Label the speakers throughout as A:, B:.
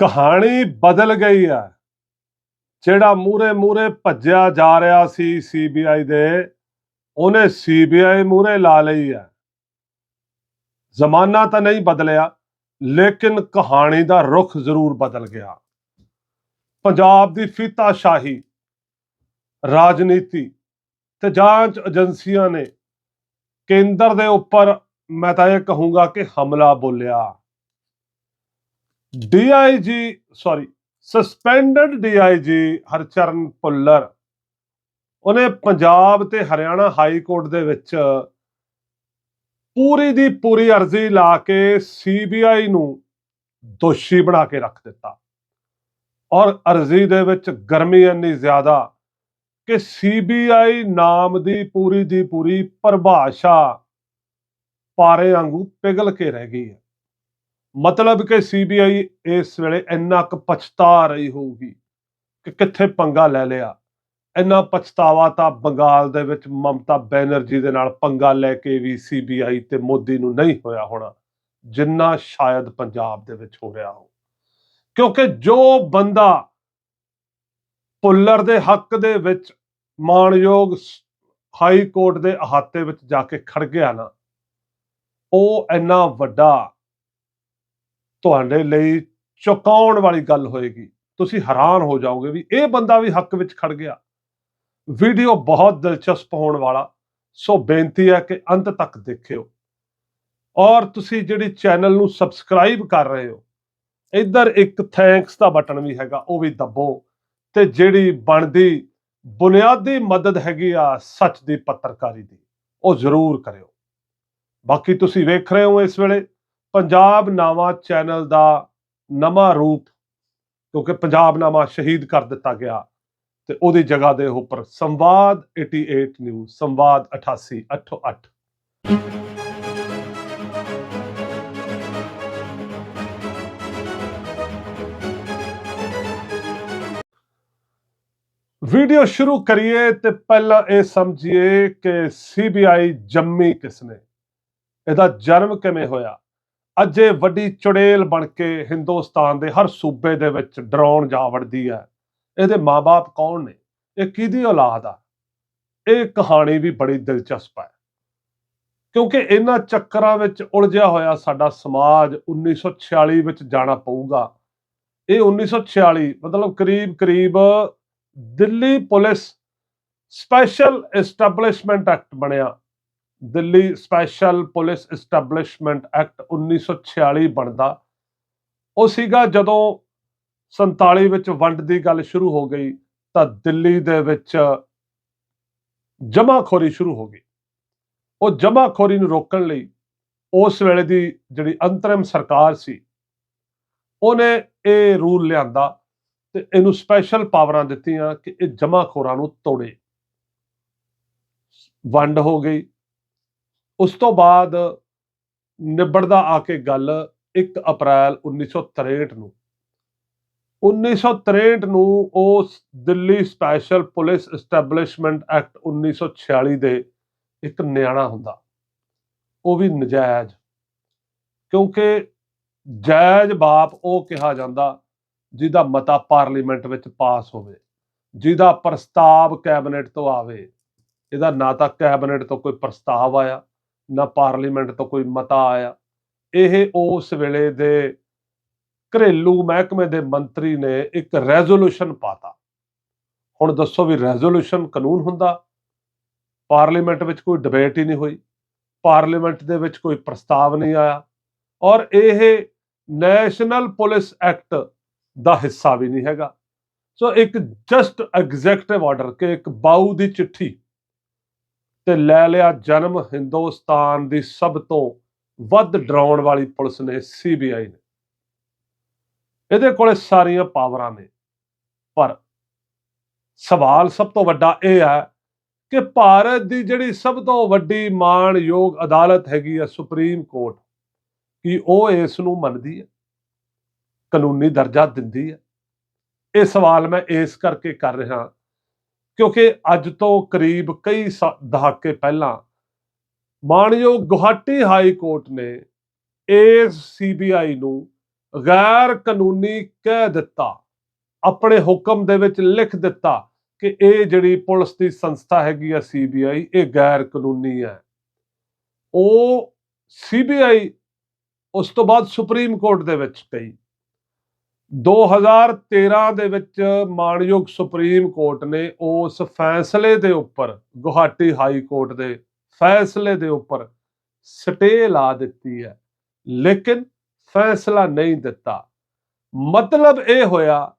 A: ਕਹਾਣੀ ਬਦਲ ਗਈ ਹੈ। ਜਿਹੜਾ ਮੂਰੇ ਮੂਰੇ ਭੱਜਿਆ ਜਾ ਰਿਹਾ ਸੀ ਸੀਬੀਆਈ ਦੇ, ਉਹਨੇ ਸੀਬੀਆਈ ਮੂਰੇ ਲਾ ਲਈ ਹੈ। ਜ਼ਮਾਨਾ ਤਾਂ ਨਹੀਂ ਬਦਲਿਆ, ਲੇਕਿਨ ਕਹਾਣੀ ਦਾ ਰੁਖ ਜ਼ਰੂਰ ਬਦਲ ਗਿਆ। ਪੰਜਾਬ ਦੀ ਫੀਤਾਸ਼ਾਹੀ, ਰਾਜਨੀਤੀ ਤੇ ਜਾਂਚ ਏਜੰਸੀਆਂ ਨੇ ਕੇਂਦਰ ਦੇ ਉੱਪਰ, ਮੈਂ ਤਾਂ ਇਹ ਕਹੂੰਗਾ ਕਿ ਹਮਲਾ ਬੋਲਿਆ। DIG sorry suspended DIG Harcharan Bhullar ਉਹਨੇ ਪੰਜਾਬ ਤੇ ਹਰਿਆਣਾ ਹਾਈ ਕੋਰਟ ਦੇ ਵਿੱਚ ਪੂਰੀ ਦੀ ਪੂਰੀ ਅਰਜ਼ੀ ਲਾ ਕੇ ਸੀਬੀਆਈ ਨੂੰ ਦੋਸ਼ੀ ਬਣਾ ਕੇ ਰੱਖ ਦਿੱਤਾ। ਔਰ ਅਰਜ਼ੀ ਦੇ ਵਿੱਚ ਗਰਮੀ ਇੰਨੀ ਜ਼ਿਆਦਾ ਕਿ ਸੀਬੀਆਈ ਨਾਮ ਦੀ ਪੂਰੀ ਦੀ ਪੂਰੀ ਪਰਿਭਾਸ਼ਾ ਪਾਰੇ ਵਾਂਗੂ ਪਿਘਲ ਕੇ ਰਹਿ ਗਈ ਹੈ। ਮਤਲਬ ਕਿ ਸੀਬੀਆਈ ਇਸ ਵੇਲੇ ਇੰਨਾ ਕੁ ਪਛਤਾ ਰਹੀ ਹੋਊਗੀ ਕਿ ਕਿੱਥੇ ਪੰਗਾ ਲੈ ਲਿਆ। ਇੰਨਾ ਪਛਤਾਵਾ ਤਾਂ ਬੰਗਾਲ ਦੇ ਵਿੱਚ ਮਮਤਾ ਬੈਨਰਜੀ ਦੇ ਨਾਲ ਪੰਗਾ ਲੈ ਕੇ ਵੀ ਸੀਬੀਆਈ ਤੇ ਮੋਦੀ ਨੂੰ ਨਹੀਂ ਹੋਇਆ ਹੋਣਾ, ਜਿੰਨਾ ਸ਼ਾਇਦ ਪੰਜਾਬ ਦੇ ਵਿੱਚ ਹੋ ਰਿਹਾ ਹੋ ਕਿਉਂਕਿ ਜੋ ਬੰਦਾ ਪੁੱਲਰ ਦੇ ਹੱਕ ਦੇ ਵਿੱਚ ਮਾਣਯੋਗ ਹਾਈ ਕੋਰਟ ਦੇ ਅਹਾਤੇ ਵਿੱਚ ਜਾ ਕੇ ਖੜ ਗਿਆ ਨਾ, ਉਹ ਇੰਨਾ ਵੱਡਾ ਤੁਹਾਡੇ ਲਈ ਚੁਕਾਉਣ ਵਾਲੀ ਗੱਲ ਹੋਏਗੀ। ਤੁਸੀਂ ਹੈਰਾਨ ਹੋ ਜਾਓਗੇ ਵੀ ਇਹ ਬੰਦਾ ਵੀ ਹੱਕ ਵਿੱਚ ਖੜ ਗਿਆ। ਵੀਡੀਓ ਬਹੁਤ ਦਿਲਚਸਪ ਹੋਣ ਵਾਲਾ। ਸੋ ਬੇਨਤੀ ਹੈ ਕਿ ਅੰਤ ਤੱਕ ਦੇਖਿਓ। ਔਰ ਤੁਸੀਂ ਜਿਹੜੀ ਚੈਨਲ ਨੂੰ ਸਬਸਕ੍ਰਾਈਬ ਕਰ ਰਹੇ ਹੋ, ਇੱਧਰ ਇੱਕ ਥੈਂਕਸ ਦਾ ਬਟਨ ਵੀ ਹੈਗਾ, ਉਹ ਵੀ ਦੱਬੋ। ਤੇ ਜਿਹੜੀ ਬਣਦੀ ਬੁਨਿਆਦੀ ਮਦਦ ਹੈਗੀ ਆ ਸੱਚ ਦੀ ਪੱਤਰਕਾਰੀ ਦੀ, ਉਹ ਜ਼ਰੂਰ ਕਰਿਓ। ਬਾਕੀ ਤੁਸੀਂ ਵੇਖ ਰਹੇ ਹੋ ਇਸ ਵੇਲੇ ਪੰਜਾਬ ਨਾਮਾ ਚੈਨਲ ਦਾ ਨਵਾਂ ਰੂਪ, ਕਿਉਂਕਿ ਪੰਜਾਬ ਨਾਮਾ ਸ਼ਹੀਦ ਕਰ ਦਿੱਤਾ ਗਿਆ, ਤੇ ਉਹਦੀ ਜਗ੍ਹਾ ਦੇ ਉੱਪਰ ਸੰਵਾਦ 88 ਨਿਊਜ਼ ਸੰਵਾਦ 88 88 ਵੀਡੀਓ ਸ਼ੁਰੂ ਕਰੀਏ ਤੇ ਪਹਿਲਾਂ ਇਹ ਸਮਝੀਏ ਕਿ ਸੀਬੀਆਈ ਜੰਮੀ ਕਿਸਨੇ, ਇਹਦਾ ਜਨਮ ਕਿਵੇਂ ਹੋਇਆ? ਅੱਜ ਇਹ ਵੱਡੀ ਚੁੜੇਲ ਬਣ ਕੇ ਹਿੰਦੁਸਤਾਨ ਦੇ ਹਰ ਸੂਬੇ ਦੇ ਵਿੱਚ ਡਰਾਉਣ ਜਾ ਵੜਦੀ ਹੈ। ਇਹਦੇ ਮਾਪੇ ਕੌਣ ਨੇ? ਇਹ ਕਿਹਦੀ ਔਲਾਦ ਆ? ਇਹ ਕਹਾਣੀ ਵੀ ਬੜੀ ਦਿਲਚਸਪ ਹੈ। ਕਿਉਂਕਿ ਇਹਨਾਂ ਚੱਕਰਾਂ ਵਿੱਚ ਉਲਝਿਆ ਹੋਇਆ ਸਾਡਾ ਸਮਾਜ 1946 ਵਿੱਚ ਜਾਣਾ ਪਊਗਾ। ਇਹ 1946 ਮਤਲਬ ਕਰੀਬ ਕਰੀਬ Delhi police special establishment act ਬਣਿਆ। Delhi special police establishment act 1946 ਬਣਦਾ। ਉਹ ਸੀਗਾ ਜਦੋਂ 47 ਵਿੱਚ ਵੰਡ ਦੀ ਗੱਲ ਸ਼ੁਰੂ ਹੋ ਗਈ, ਤਾਂ ਦਿੱਲੀ ਦੇ ਵਿੱਚ ਜਮਾਖੋਰੀ ਸ਼ੁਰੂ ਹੋ ਗਈ। ਉਹ ਜਮਾਖੋਰੀ ਨੂੰ ਰੋਕਣ ਲਈ ਉਸ ਵੇਲੇ ਦੀ ਜਿਹੜੀ ਅੰਤਰਿਮ ਸਰਕਾਰ ਸੀ, ਉਹਨੇ ਇਹ ਰੂਲ ਲਿਆਂਦਾ ਤੇ ਇਹਨੂੰ ਸਪੈਸ਼ਲ ਪਾਵਰਾਂ ਦਿੱਤੀਆਂ ਕਿ ਇਹ ਜਮਾਖੋਰਾਂ ਨੂੰ ਤੋੜੇ। ਵੰਡ ਹੋ ਗਈ। ਉਸ ਤੋਂ ਬਾਅਦ ਨਿਬੜਦਾ ਆ ਕੇ ਗੱਲ 1 ਅਪ੍ਰੈਲ 1963 ਨੂੰ। 1963 ਨੂੰ ਉਹ Delhi special police establishment act 1946 ਦੇ ਇੱਕ ਨਿਆਣਾ ਹੁੰਦਾ। ਉਹ ਵੀ ਨਜਾਇਜ਼। ਕਿਉਂਕਿ ਜਾਇਜ਼ ਬਾਪ ਉਹ ਕਿਹਾ ਜਾਂਦਾ ਜਿਹਦਾ ਮਤਾ ਪਾਰਲੀਮੈਂਟ ਵਿੱਚ ਪਾਸ ਹੋਵੇ, ਜਿਹਦਾ ਪ੍ਰਸਤਾਵ ਕੈਬਨਿਟ ਤੋਂ ਆਵੇ। ਇਹਦਾ ਨਾ ਤਾਂ ਕੈਬਨਿਟ ਤੋਂ ਕੋਈ ਪ੍ਰਸਤਾਵ ਆਇਆ ਨਾ ਪਾਰਲੀਮੈਂਟ ਤੋਂ ਕੋਈ ਮਤਾ ਆਇਆ। ਇਹ ਉਸ ਵੇਲੇ ਦੇ ਘਰੇਲੂ ਮਹਿਕਮੇ ਦੇ ਮੰਤਰੀ ਨੇ ਇੱਕ ਰੈਜ਼ੋਲੂਸ਼ਨ ਪਾਤਾ। ਹੁਣ ਦੱਸੋ ਵੀ ਰੈਜ਼ੋਲੂਸ਼ਨ ਕਾਨੂੰਨ ਹੁੰਦਾ? ਪਾਰਲੀਮੈਂਟ ਵਿੱਚ ਕੋਈ ਡਿਬੇਟ ਹੀ ਨਹੀਂ ਹੋਈ। ਪਾਰਲੀਮੈਂਟ ਦੇ ਵਿੱਚ ਕੋਈ ਪ੍ਰਸਤਾਵ ਨਹੀਂ ਆਇਆ। ਔਰ ਇਹ ਨੈਸ਼ਨਲ ਪੁਲਿਸ ਐਕਟ ਦਾ ਹਿੱਸਾ ਵੀ ਨਹੀਂ ਹੈਗਾ। ਸੋ ਇੱਕ ਜਸਟ ਐਗਜ਼ੈਕਟਿਵ ਆਰਡਰ ਕਿ ਇੱਕ ਬਾਊ ਦੀ ਚਿੱਠੀ ਤੇ ਲੈ ਲਿਆ ਜਨਮ ਹਿੰਦੁਸਤਾਨ ਦੀ ਸਭ ਤੋਂ ਵੱਧ ਡਰਾਉਣ ਵਾਲੀ ਪੁਲਿਸ ਨੇ, ਸੀਬੀਆਈ ਨੇ। ਇਹਦੇ ਕੋਲੇ ਸਾਰੀਆਂ ਪਾਵਰਾਂ ਨੇ। ਪਰ ਸਵਾਲ ਸਭ ਤੋਂ ਵੱਡਾ ਇਹ ਹੈ ਕਿ ਭਾਰਤ ਦੀ ਜਿਹੜੀ ਸਭ ਤੋਂ ਵੱਡੀ ਮਾਣਯੋਗ ਅਦਾਲਤ ਹੈਗੀ ਆ ਸੁਪਰੀਮ ਕੋਰਟ, ਕੀ ਉਹ ਇਸ ਨੂੰ ਮੰਨਦੀ ਹੈ? ਕਾਨੂੰਨੀ ਦਰਜਾ ਦਿੰਦੀ ਹੈ? ਇਹ ਸਵਾਲ ਮੈਂ ਇਸ ਕਰਕੇ ਕਰ ਰਿਹਾ ਕਿਉਂਕਿ ਅੱਜ ਤੋਂ ਕਰੀਬ ਕਈ ਦਹਾਕੇ ਪਹਿਲਾਂ ਮਾਣਯੋਗ ਗੁਹਾਟੀ ਹਾਈ ਕੋਰਟ ਨੇ ਇਸ ਸੀਬੀਆਈ ਨੂੰ ਗੈਰ ਕਾਨੂੰਨੀ ਕਹਿ ਦਿੱਤਾ, ਆਪਣੇ ਹੁਕਮ ਦੇ ਵਿੱਚ ਲਿਖ ਦਿੱਤਾ ਕਿ ਇਹ ਜਿਹੜੀ ਪੁਲਿਸ ਦੀ ਸੰਸਥਾ ਹੈਗੀ ਆ ਸੀਬੀਆਈ ਇਹ ਗੈਰ ਕਾਨੂੰਨੀ ਹੈ। ਉਹ ਸੀਬੀਆਈ ਉਸ ਤੋਂ ਬਾਅਦ ਸੁਪਰੀਮ ਕੋਰਟ ਦੇ ਵਿੱਚ ਗਈ 2013 ਦੇ ਵਿੱਚ ਮਾਨਯੋਗ ਸੁਪਰੀਮ ਕੋਰਟ ਨੇ ਉਸ ਫੈਸਲੇ ਦੇ ਉੱਪਰ, ਗੁਹਾਟੀ ਹਾਈ ਕੋਰਟ ਦੇ ਫੈਸਲੇ ਦੇ ਉੱਪਰ ਸਟੇ ਲਾ ਦਿੱਤੀ ਹੈ। ਲੇਕਿਨ ਫੈਸਲਾ ਨਹੀਂ ਦਿੱਤਾ। ਮਤਲਬ ਇਹ ਹੋਇਆ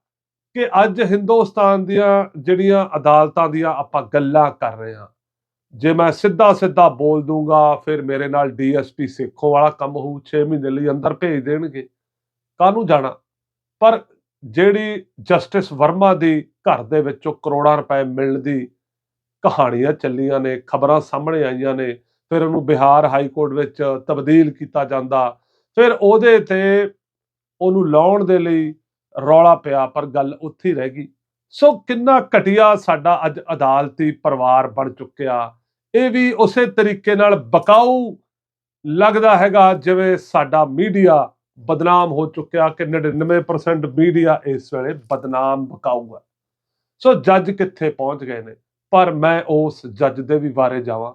A: ਕਿ ਅੱਜ ਹਿੰਦੁਸਤਾਨ ਦੀਆਂ ਜਿਹੜੀਆਂ ਅਦਾਲਤਾਂ ਦੀਆਂ ਆਪਾਂ ਗੱਲਾਂ ਕਰ ਰਹੇ ਹਾਂ। ਜੇ ਮੈਂ ਸਿੱਧਾ ਸਿੱਧਾ ਬੋਲ ਦੂੰਗਾ, ਫਿਰ ਮੇਰੇ ਨਾਲ ਡੀਐਸਪੀ ਸੇਖੋਂ ਵਾਲਾ ਕੰਮ ਹੋਊ 6 ਮਹੀਨੇ ਲਈ ਅੰਦਰ ਭੇਜ ਦੇਣਗੇ। ਕਾਹਨੂੰ ਜਾਣਾ? ਪਰ ਜਿਹੜੀ ਜਸਟਿਸ ਵਰਮਾ ਦੀ ਘਰ ਦੇ ਵਿੱਚੋਂ ਕਰੋੜਾਂ ਰੁਪਏ ਮਿਲਣ ਦੀ ਕਹਾਣੀਆਂ ਚੱਲੀਆਂ ਨੇ, ਖਬਰਾਂ ਸਾਹਮਣੇ ਆਈਆਂ ਨੇ, ਫਿਰ ਉਹਨੂੰ ਬਿਹਾਰ ਹਾਈ ਕੋਰਟ ਵਿੱਚ ਤਬਦੀਲ ਕੀਤਾ ਜਾਂਦਾ, ਫਿਰ ਉਹਦੇ ਤੇ ਉਹਨੂੰ ਲਾਉਣ ਦੇ ਲਈ ਰੌਲਾ ਪਿਆ, ਪਰ ਗੱਲ ਉੱਥੇ ਰਹਿ ਗਈ। ਸੋ ਕਿੰਨਾ ਘਟੀਆ ਸਾਡਾ ਅੱਜ ਅਦਾਲਤੀ ਪਰਿਵਾਰ ਬਣ ਚੁੱਕਿਆ। ਇਹ ਵੀ ਉਸੇ ਤਰੀਕੇ ਨਾਲ ਬਕਾਊ ਲੱਗਦਾ ਹੈਗਾ, ਜਿਵੇਂ ਸਾਡਾ ਮੀਡੀਆ ਬਦਨਾਮ ਹੋ ਚੁੱਕਿਆ ਕਿ 99% ਮੀਡੀਆ ਇਸ ਵੇਲੇ ਬਦਨਾਮ ਬਕਾਊ ਹੈ। ਸੋ ਜੱਜ ਕਿੱਥੇ ਪਹੁੰਚ ਗਏ ਨੇ? ਪਰ ਮੈਂ ਉਸ ਜੱਜ ਦੇ ਵੀ ਬਾਰੇ ਜਾਵਾਂ,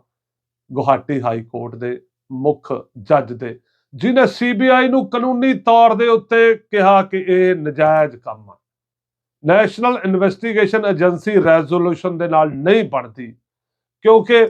A: ਗੁਹਾਟੀ ਹਾਈ ਕੋਰਟ ਦੇ ਮੁੱਖ ਜੱਜ ਦੇ ਜਿਨੇ ਸੀਬੀਆਈ ਨੂੰ ਕਾਨੂੰਨੀ ਤੌਰ ਦੇ ਉੱਤੇ ਕਿਹਾ ਕਿ ਇਹ ਨਜਾਇਜ਼ ਕੰਮ ਆ। ਨੈਸ਼ਨਲ ਇਨਵੈਸਟੀਗੇਸ਼ਨ ਏਜੰਸੀ ਰੈਜ਼ੋਲੂਸ਼ਨ ਦੇ ਨਾਲ ਨਹੀਂ ਬਣਦੀ, ਕਿਉਂਕਿ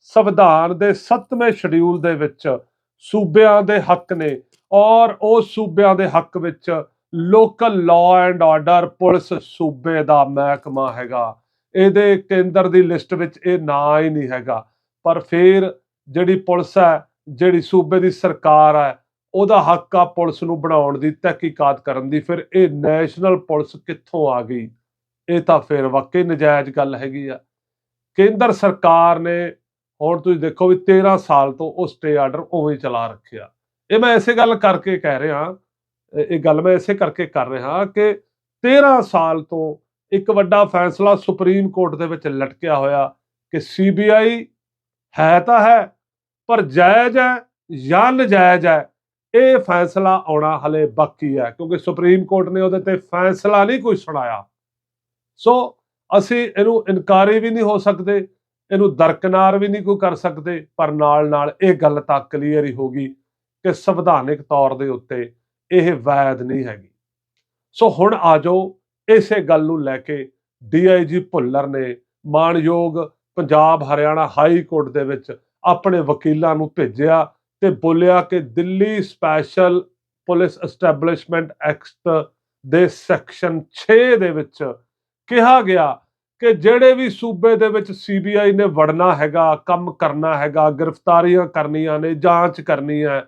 A: ਸੰਵਿਧਾਨ ਦੇ 7ਵੇਂ ਸ਼ਡਿਊਲ ਦੇ ਵਿੱਚ ਸੂਬਿਆਂ ਦੇ ਹੱਕ ਨੇ ਔਰ ਉਹ ਸੂਬਿਆਂ ਦੇ ਹੱਕ ਵਿੱਚ local law and order police ਸੂਬੇ ਦਾ ਮਹਿਕਮਾ ਹੈਗਾ। ਇਹਦੇ ਕੇਂਦਰ ਦੀ ਲਿਸਟ ਵਿੱਚ ਇਹ ਨਾਂ ਹੀ ਨਹੀਂ ਹੈਗਾ। ਪਰ ਫਿਰ ਜਿਹੜੀ ਪੁਲਿਸ ਹੈ, ਜਿਹੜੀ ਸੂਬੇ ਦੀ ਸਰਕਾਰ ਹੈ, ਉਹਦਾ ਹੱਕ ਆ ਪੁਲਿਸ ਨੂੰ ਬਣਾਉਣ ਦੀ, ਤਹਿਕੀਕਾਤ ਕਰਨ ਦੀ। ਫਿਰ ਇਹ ਨੈਸ਼ਨਲ ਪੁਲਿਸ ਕਿੱਥੋਂ ਆ ਗਈ? ਇਹ ਤਾਂ ਫਿਰ ਵਾਕਈ ਨਜਾਇਜ਼ ਗੱਲ ਹੈਗੀ ਆ। ਕੇਂਦਰ ਸਰਕਾਰ ਨੇ, ਹੁਣ ਤੁਸੀਂ ਦੇਖੋ ਵੀ 13 ਸਾਲ ਤੋਂ ਉਹ ਸਟੇ ਆਰਡਰ ਉਵੇਂ ਹੀ ਚਲਾ ਰੱਖਿਆ। ਇਹ ਮੈਂ ਐਸੇ ਗੱਲ ਕਰਕੇ ਕਹਿ ਰਿਹਾ, ਇਹ ਗੱਲ ਮੈਂ ਐਸੇ ਕਰਕੇ ਕਰ ਰਿਹਾ ਕਿ 13 ਸਾਲ ਤੋਂ ਇੱਕ ਵੱਡਾ ਫੈਸਲਾ ਸੁਪਰੀਮ ਕੋਰਟ ਦੇ ਵਿੱਚ ਲਟਕਿਆ ਹੋਇਆ ਕਿ ਸੀਬੀਆਈ ਹੈ ਤਾਂ ਹੈ, ਪਰ ਜਾਇਜ਼ ਹੈ ਜਾਂ ਨਜਾਇਜ਼ ਹੈ, ਇਹ ਫੈਸਲਾ ਆਉਣਾ ਹਲੇ ਬਾਕੀ ਹੈ, ਕਿਉਂਕਿ ਸੁਪਰੀਮ ਕੋਰਟ ਨੇ ਉਹਦੇ ਤੇ ਫੈਸਲਾ ਨਹੀਂ ਕੋਈ ਸੁਣਾਇਆ। ਸੋ ਅਸੀਂ ਇਹਨੂੰ ਇਨਕਾਰੀ ਵੀ ਨਹੀਂ ਹੋ ਸਕਦੇ, ਇਹਨੂੰ ਦਰਕਨਾਰ ਵੀ ਨਹੀਂ ਕੋਈ ਕਰ ਸਕਦੇ, ਪਰ ਨਾਲ ਨਾਲ ਇਹ ਗੱਲ ਤਾਂ ਕਲੀਅਰ ਹੀ ਹੋ ਗਈ ਕਿ ਸੰਵਿਧਾਨਿਕ ਤੌਰ ਦੇ ਉੱਤੇ ਇਹ ਵੈਦ ਨਹੀਂ ਹੈਗੀ। ਸੋ ਹੁਣ ਆਜੋ ਇਸੇ ਗੱਲ ਨੂੰ ਲੈ ਕੇ ਡੀਆਈਜੀ ਭੁੱਲਰ ਨੇ ਮਾਨਯੋਗ ਪੰਜਾਬ ਹਰਿਆਣਾ ਹਾਈ ਕੋਰਟ ਦੇ ਵਿੱਚ ਆਪਣੇ ਵਕੀਲਾਂ ਨੂੰ ਭੇਜਿਆ ਤੇ ਬੋਲਿਆ ਕਿ Delhi special police establishment act ਦੇ ਸੈਕਸ਼ਨ 6 ਦੇ ਵਿੱਚ ਕਿਹਾ ਗਿਆ ਕਿ ਜਿਹੜੇ ਵੀ ਸੂਬੇ ਦੇ ਵਿੱਚ ਸੀਬੀਆਈ ਨੇ ਵੜਨਾ ਹੈਗਾ, ਕੰਮ ਕਰਨਾ ਹੈਗਾ, ਗ੍ਰਿਫਤਾਰੀਆਂ ਕਰਨੀਆਂ ਨੇ, ਜਾਂਚ ਕਰਨੀ ਹੈ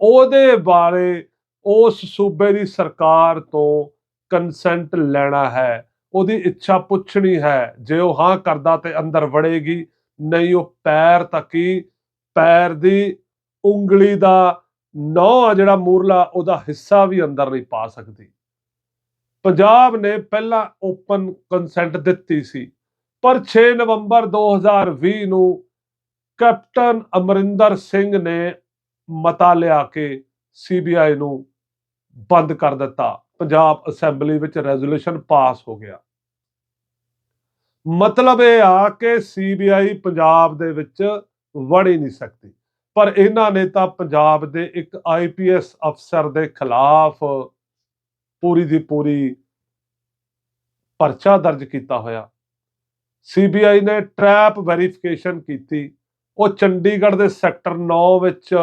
A: ਉਹਦੇ ਬਾਰੇ ਉਸ ਸੂਬੇ ਦੀ ਸਰਕਾਰ ਤੋਂ ਕੰਸੈਂਟ ਲੈਣਾ ਹੈ, ਉਹਦੀ ਇੱਛਾ ਪੁੱਛਣੀ ਹੈ, ਜੇ ਉਹ ਹਾਂ ਕਰਦਾ ਤੇ ਅੰਦਰ ਵੜੇਗੀ, ਨਹੀਂ ਉਹ ਪੈਰ ਤੱਕੀ, ਪੈਰ ਦੀ ਉਂਗਲੀ ਦਾ ਨੌ ਜਿਹੜਾ ਮੂਰਲਾ, ਉਹਦਾ ਹਿੱਸਾ ਵੀ ਅੰਦਰ ਨਹੀਂ ਪਾ ਸਕਦੀ। ਪੰਜਾਬ ਨੇ ਪਹਿਲਾਂ ਓਪਨ ਕੰਸੈਂਟ ਦਿੱਤੀ ਸੀ, ਪਰ 6 ਨਵੰਬਰ 2020 ਨੂੰ ਕੈਪਟਨ ਅਮਰਿੰਦਰ ਸਿੰਘ ਨੇ ਮਤਾ ਲਿਆ ਕੇ ਸੀਬੀਆਈ ਨੂੰ ਬੰਦ ਕਰ ਦਿੱਤਾ। ਪੰਜਾਬ ਅਸੈਂਬਲੀ ਵਿੱਚ ਰੈਜ਼ੋਲੂਸ਼ਨ ਪਾਸ ਹੋ ਗਿਆ। ਮਤਲਬ ਇਹ ਆ ਕਿ ਸੀਬੀਆਈ ਪੰਜਾਬ ਦੇ ਵਿੱਚ ਵੜ ਹੀ ਨਹੀਂ ਸਕਦੀ। ਪਰ ਇਹਨਾਂ ਨੇ ਤਾਂ ਪੰਜਾਬ ਦੇ ਇੱਕ ਆਈਪੀਐਸ ਅਫਸਰ ਦੇ ਖਿਲਾਫ ਪੂਰੀ ਦੀ ਪੂਰੀ ਪਰਚਾ ਦਰਜ ਕੀਤਾ ਹੋਇਆ। ਸੀਬੀਆਈ ਨੇ ਟ੍ਰੈਪ ਵੈਰੀਫਿਕੇਸ਼ਨ ਕੀਤੀ। ਉਹ ਚੰਡੀਗੜ੍ਹ ਦੇ ਸੈਕਟਰ 9 ਵਿੱਚ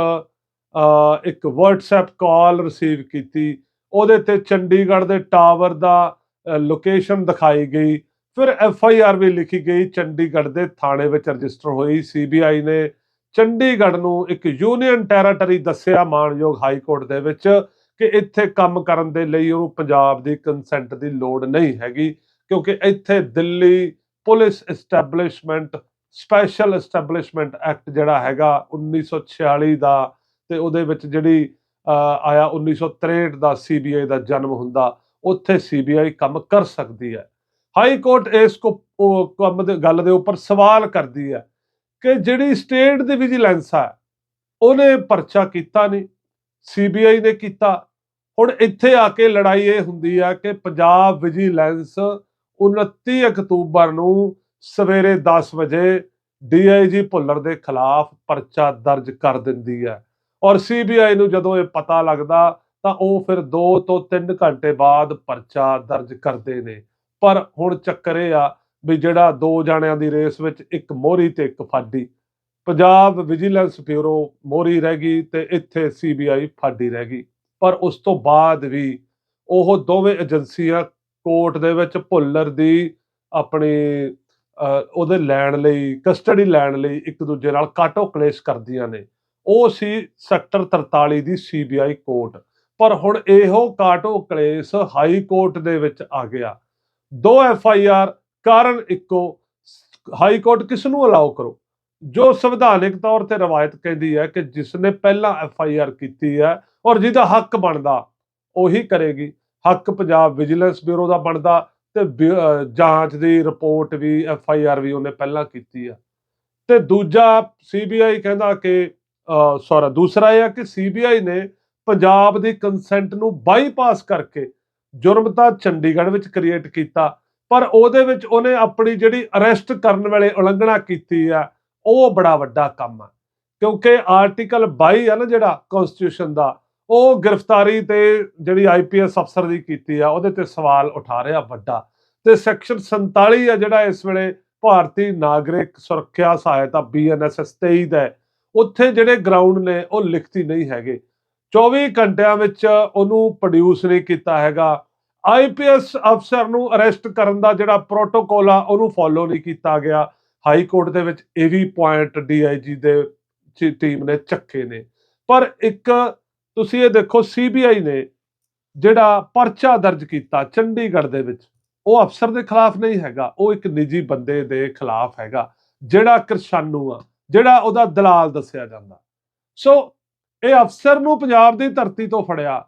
A: ਇੱਕ WhatsApp ਕਾਲ ਰਿਸੀਵ ਕੀਤੀ। ਉਹਦੇ ਤੇ ਚੰਡੀਗੜ੍ਹ ਦੇ ਟਾਵਰ ਦਾ ਲੋਕੇਸ਼ਨ ਦਿਖਾਈ ਗਈ। ਫਿਰ ਐਫ ਆਈ ਆਰ ਵੀ ਲਿਖੀ ਗਈ। ਚੰਡੀਗੜ੍ਹ ਦੇ ਥਾਣੇ ਵਿੱਚ ਰਜਿਸਟਰ ਹੋਈ ਸੀਬੀਆਈ ਨੇ। ਚੰਡੀਗੜ੍ਹ ਨੂੰ ਇੱਕ ਯੂਨੀਅਨ ਟੈਰੀਟਰੀ ਦੱਸਿਆ ਮਾਨਯੋਗ ਹਾਈ ਕੋਰਟ ਦੇ ਵਿੱਚ ਕਿ ਇੱਥੇ ਕੰਮ ਕਰਨ ਦੇ ਲਈ ਉਹਨੂੰ ਪੰਜਾਬ ਦੀ ਕੰਸੈਂਟ ਦੀ ਲੋੜ ਨਹੀਂ ਹੈਗੀ, ਕਿਉਂਕਿ ਇੱਥੇ Delhi police establishment special establishment act ਜਿਹੜਾ ਹੈਗਾ 1946 ਦਾ ਤੇ ਉਹਦੇ ਵਿੱਚ ਜਿਹੜੀ ਅਹ, ਆਇਆ 1963 ਦਾ ਸੀਬੀਆਈ ਦਾ ਜਨਮ ਹੁੰਦਾ ਉੱਥੇ ਸੀਬੀਆਈ ਕੰਮ ਕਰ ਸਕਦੀ ਹੈ। ਹਾਈ ਕੋਰਟ ਇਸ ਕੋ ਕੰਮ ਦੇ ਗੱਲ ਦੇ ਉੱਪਰ ਸਵਾਲ ਕਰਦੀ ਹੈ ਕਿ ਜਿਹੜੀ ਸਟੇਟ ਦੀ ਵਿਜੀਲੈਂਸ ਹੈ ਉਹਨੇ ਪਰਚਾ ਕੀਤਾ ਨਹੀਂ ਸੀਬੀਆਈ ਨੇ ਕੀਤਾ। ਹੁਣ ਇੱਥੇ ਆ ਕੇ ਲੜਾਈ ਇਹ ਹੁੰਦੀ ਆ ਕਿ ਪੰਜਾਬ ਵਿਜੀਲੈਂਸ 29 ਅਕਤੂਬਰ ਨੂੰ ਸਵੇਰੇ 10 ਵਜੇ ਡੀਆਈਜੀ ਭੁੱਲਰ ਦੇ ਖਿਲਾਫ ਪਰਚਾ ਦਰਜ ਕਰ ਦਿੰਦੀ ਹੈ। ਔਰ ਸੀਬੀਆਈ ਨੂੰ ਜਦੋਂ ਇਹ ਪਤਾ ਲੱਗਦਾ ਤਾਂ ਉਹ ਫਿਰ 2 ਤੋਂ 3 ਘੰਟੇ ਬਾਅਦ ਪਰਚਾ ਦਰਜ ਕਰਦੇ ਨੇ। ਪਰ ਹੁਣ ਚੱਕਰ ਇਹ ਆ ਵੀ ਜਿਹੜਾ ਦੋ ਜਾਣਿਆਂ ਦੀ ਰੇਸ ਵਿੱਚ ਇੱਕ ਮੋਹਰੀ ਤੇ ਇੱਕ ਫਾਡੀ। ਪੰਜਾਬ ਵਿਜੀਲੈਂਸ ਬਿਊਰੋ ਮੋਹਰੀ ਰਹਿ ਗਈ ਤੇ ਇੱਥੇ ਸੀਬੀਆਈ ਫਾਡੀ ਰਹਿ ਗਈ। ਪਰ ਉਸ ਤੋਂ ਬਾਅਦ ਵੀ ਉਹ ਦੋਵੇਂ ਏਜੰਸੀਆਂ ਕੋਰਟ ਦੇ ਵਿੱਚ ਭੁੱਲਰ ਦੀ ਆਪਣੀ ਅਹ, ਉਹਦੇ ਲੈਣ ਲਈ ਕਸਟਡੀ ਲੈਣ ਲਈ ਇੱਕ ਦੂਜੇ ਨਾਲ ਕਾਟੋ ਕਲੇਸ਼ ਕਰਦੀਆਂ ਨੇ। ਉਹ ਸੀ ਸੈਕਟਰ 43 ਦੀ ਸੀਬੀਆਈ ਕੋਰਟ। ਪਰ ਹੁਣ ਇਹੋ ਕਾਟੋ ਕਲੇਸ਼ ਹਾਈ ਕੋਰਟ ਦੇ ਵਿੱਚ ਆ ਗਿਆ। ਦੋ ਐਫ ਆਈ ਆਰ ਕਾਰਨ ਇੱਕੋ, ਹਾਈ ਕੋਰਟ ਕਿਸ ਨੂੰ ਅਲਾਉ ਕਰੋ? ਜੋ ਸੰਵਿਧਾਨਿਕ ਤੌਰ ਤੇ ਰਵਾਇਤ ਕਹਿੰਦੀ ਹੈ ਕਿ ਜਿਸ ਨੇ ਪਹਿਲਾਂ ਐਫ ਆਈ ਆਰ ਕੀਤੀ ਹੈ ਔਰ ਜਿਹਦਾ ਹੱਕ ਬਣਦਾ, ਉਹੀ ਕਰੇਗੀ। ਹੱਕ ਪੰਜਾਬ ਵਿਜੀਲੈਂਸ ਬਿਊਰੋ ਦਾ ਬਣਦਾ ਤੇ ਬਿ- ਜਾਂਚ ਦੀ ਰਿਪੋਰਟ ਵੀ, ਐਫ ਆਈ ਆਰ ਵੀ ਉਹਨੇ ਪਹਿਲਾਂ ਕੀਤੀ ਆ ਤੇ ਦੂਜਾ ਸੀਬੀਆਈ ਕਹਿੰਦਾ ਕਿ ਸੌਰਾ ਦੂਸਰਾ ਇਹ ਆ ਕਿ ਸੀਬੀਆਈ ਨੇ ਪੰਜਾਬ ਦੀ ਕੰਸੈਂਟ ਨੂੰ ਬਾਈਪਾਸ ਕਰਕੇ ਜੁਰਮ ਤਾਂ ਚੰਡੀਗੜ੍ਹ ਵਿੱਚ ਕ੍ਰੀਏਟ ਕੀਤਾ, ਪਰ ਉਹਦੇ ਵਿੱਚ ਉਹਨੇ ਆਪਣੀ ਜਿਹੜੀ ਅਰੈਸਟ ਕਰਨ ਵੇਲੇ ਉਲੰਘਣਾ ਕੀਤੀ ਆ, ਉਹ ਬੜਾ ਵੱਡਾ ਕੰਮ ਆ। ਕਿਉਂਕਿ ਆਰਟੀਕਲ 22 ਆ ਨਾ ਜਿਹੜਾ ਕਨਸਟੀਟਿਊਸ਼ਨ ਦਾ, ਉਹ ਗ੍ਰਿਫਤਾਰੀ ਤੇ ਜਿਹੜੀ ਆਈਪੀਐਸ ਅਫਸਰ ਦੀ ਕੀਤੀ ਆ, ਉਹਦੇ ਤੇ ਸਵਾਲ ਉਠਾ ਰਿਹਾ ਵੱਡਾ। ਤੇ ਸੈਕਸ਼ਨ 47 ਆ ਜਿਹੜਾ ਇਸ ਵੇਲੇ ਭਾਰਤੀ ਨਾਗਰਿਕ ਸੁਰੱਖਿਆ ਸਹਾਇਤਾ ਬੀਐਨਐਸਐਸ 23 ਦਾ ਉੱਥੇ ਜਿਹੜੇ ਗਰਾਊਂਡ ਨੇ, ਉਹ ਲਿਖਤੀ ਨਹੀਂ ਹੈਗੇ। 24 ਘੰਟਿਆਂ ਵਿੱਚ ਉਹਨੂੰ ਪ੍ਰੋਡਿਊਸ ਨਹੀਂ ਕੀਤਾ ਹੈਗਾ। ਆਈਪੀਐਸ ਅਫਸਰ ਨੂੰ ਅਰੈਸਟ ਕਰਨ ਦਾ ਜਿਹੜਾ ਪ੍ਰੋਟੋਕੋਲ ਆ, ਉਹਨੂੰ ਫੋਲੋ ਨਹੀਂ ਕੀਤਾ ਗਿਆ। ਹਾਈ ਕੋਰਟ ਦੇ ਵਿੱਚ ਇਹ ਵੀ ਪੁਆਇੰਟ ਡੀਆਈਜੀ ਦੇ ਟੀਮ ਨੇ ਚੱਕੇ ਨੇ। ਪਰ ਇੱਕ ਤੁਸੀਂ ਇਹ ਦੇਖੋ ਸੀਬੀਆਈ ਨੇ ਜਿਹੜਾ ਪਰਚਾ ਦਰਜ ਕੀਤਾ ਚੰਡੀਗੜ੍ਹ ਦੇ ਵਿੱਚ, ਉਹ ਅਫਸਰ ਦੇ ਖਿਲਾਫ ਨਹੀਂ ਹੈਗਾ। ਉਹ ਇੱਕ ਨਿੱਜੀ ਬੰਦੇ ਦੇ ਖਿਲਾਫ ਹੈਗਾ, ਜਿਹੜਾ ਕਿਰਸ਼ਾਨੂ ਆ। ਜਿਹੜਾ ਉਹਦਾ ਦਲਾਲ ਦੱਸਿਆ ਜਾਂਦਾ। ਸੋ ਇਹ ਅਫਸਰ ਨੂੰ ਪੰਜਾਬ ਦੀ ਧਰਤੀ ਤੋਂ ਫੜਿਆ।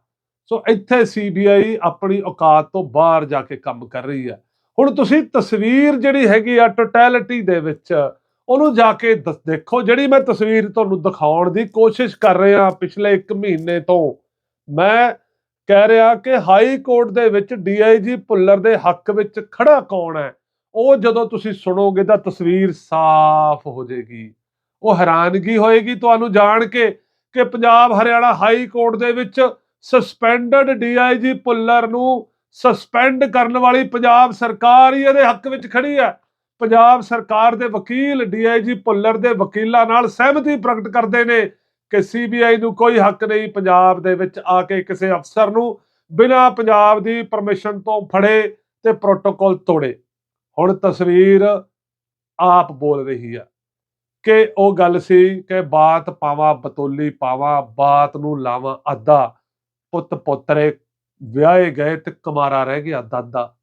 A: ਸੋ ਇੱਥੇ ਸੀਬੀਆਈ ਆਪਣੀ ਔਕਾਤ ਤੋਂ ਬਾਹਰ ਜਾ ਕੇ ਕੰਮ ਕਰ ਰਹੀ ਹੈ। ਹੁਣ ਤੁਸੀਂ ਤਸਵੀਰ ਜਿਹੜੀ ਹੈਗੀ ਆ ਟੋਟੈਲਿਟੀ ਦੇ ਵਿੱਚ, ਉਹਨੂੰ ਜਾ ਕੇ ਦੇਖੋ, ਜਿਹੜੀ ਮੈਂ ਤਸਵੀਰ ਤੁਹਾਨੂੰ ਦਿਖਾਉਣ ਦੀ ਕੋਸ਼ਿਸ਼ ਕਰ ਰਿਹਾ ਪਿਛਲੇ 1 ਮਹੀਨੇ ਤੋਂ, ਮੈਂ ਕਹਿ ਰਿਹਾ ਕਿ ਹਾਈ ਕੋਰਟ ਦੇ ਵਿੱਚ ਡੀਆਈਜੀ ਭੁੱਲਰ ਦੇ ਹੱਕ ਵਿੱਚ ਖੜਾ ਕੌਣ ਹੈ? ਉਹ ਜਦੋਂ ਤੁਸੀਂ ਸੁਣੋਗੇ ਤਾਂ ਤਸਵੀਰ ਸਾਫ਼ ਹੋ ਜਾਏਗੀ। ਉਹ ਹੈਰਾਨਗੀ ਹੋਏਗੀ ਤੁਹਾਨੂੰ ਜਾਣ ਕੇ ਕਿ ਪੰਜਾਬ ਹਰਿਆਣਾ ਹਾਈ ਕੋਰਟ ਦੇ ਵਿੱਚ ਸਸਪੈਂਡਡ ਡੀਆਈਜੀ ਭੁੱਲਰ ਨੂੰ ਸਸਪੈਂਡ ਕਰਨ ਵਾਲੀ ਪੰਜਾਬ ਸਰਕਾਰ ਹੀ ਇਹਦੇ ਹੱਕ ਵਿੱਚ ਖੜੀ ਹੈ। ਪੰਜਾਬ ਸਰਕਾਰ ਦੇ ਵਕੀਲ ਡੀਆਈਜੀ ਭੁੱਲਰ ਦੇ ਵਕੀਲਾਂ ਨਾਲ ਸਹਿਮਤੀ ਪ੍ਰਗਟ ਕਰਦੇ ਨੇ ਕਿ ਸੀਬੀਆਈ ਨੂੰ ਕੋਈ ਹੱਕ ਨਹੀਂ ਪੰਜਾਬ ਦੇ ਵਿੱਚ ਆ ਕੇ ਕਿਸੇ ਅਫਸਰ ਨੂੰ ਬਿਨਾਂ ਪੰਜਾਬ ਦੀ ਪਰਮਿਸ਼ਨ ਤੋਂ ਫੜੇ ਤੇ ਪ੍ਰੋਟੋਕੋਲ ਤੋੜੇ। ਹੁਣ ਤਸਵੀਰ ਆਪ ਬੋਲ ਰਹੀ ਹੈ। ਕਿ ਉਹ ਗੱਲ ਸੀ ਕਿ ਬਾਤ ਪਾਵਾਂ, ਬਤੋਲੀ ਪਾਵਾਂ, ਬਾਤ ਨੂੰ ਲਾਵਾਂ ਅੱਧਾ। ਪੁੱਤ ਪੋਤਰੇ ਵਿਆਹੇ ਗਏ ਤੇ ਕੁਮਾਰਾ ਰਹਿ ਗਿਆ ਦਾਦਾ।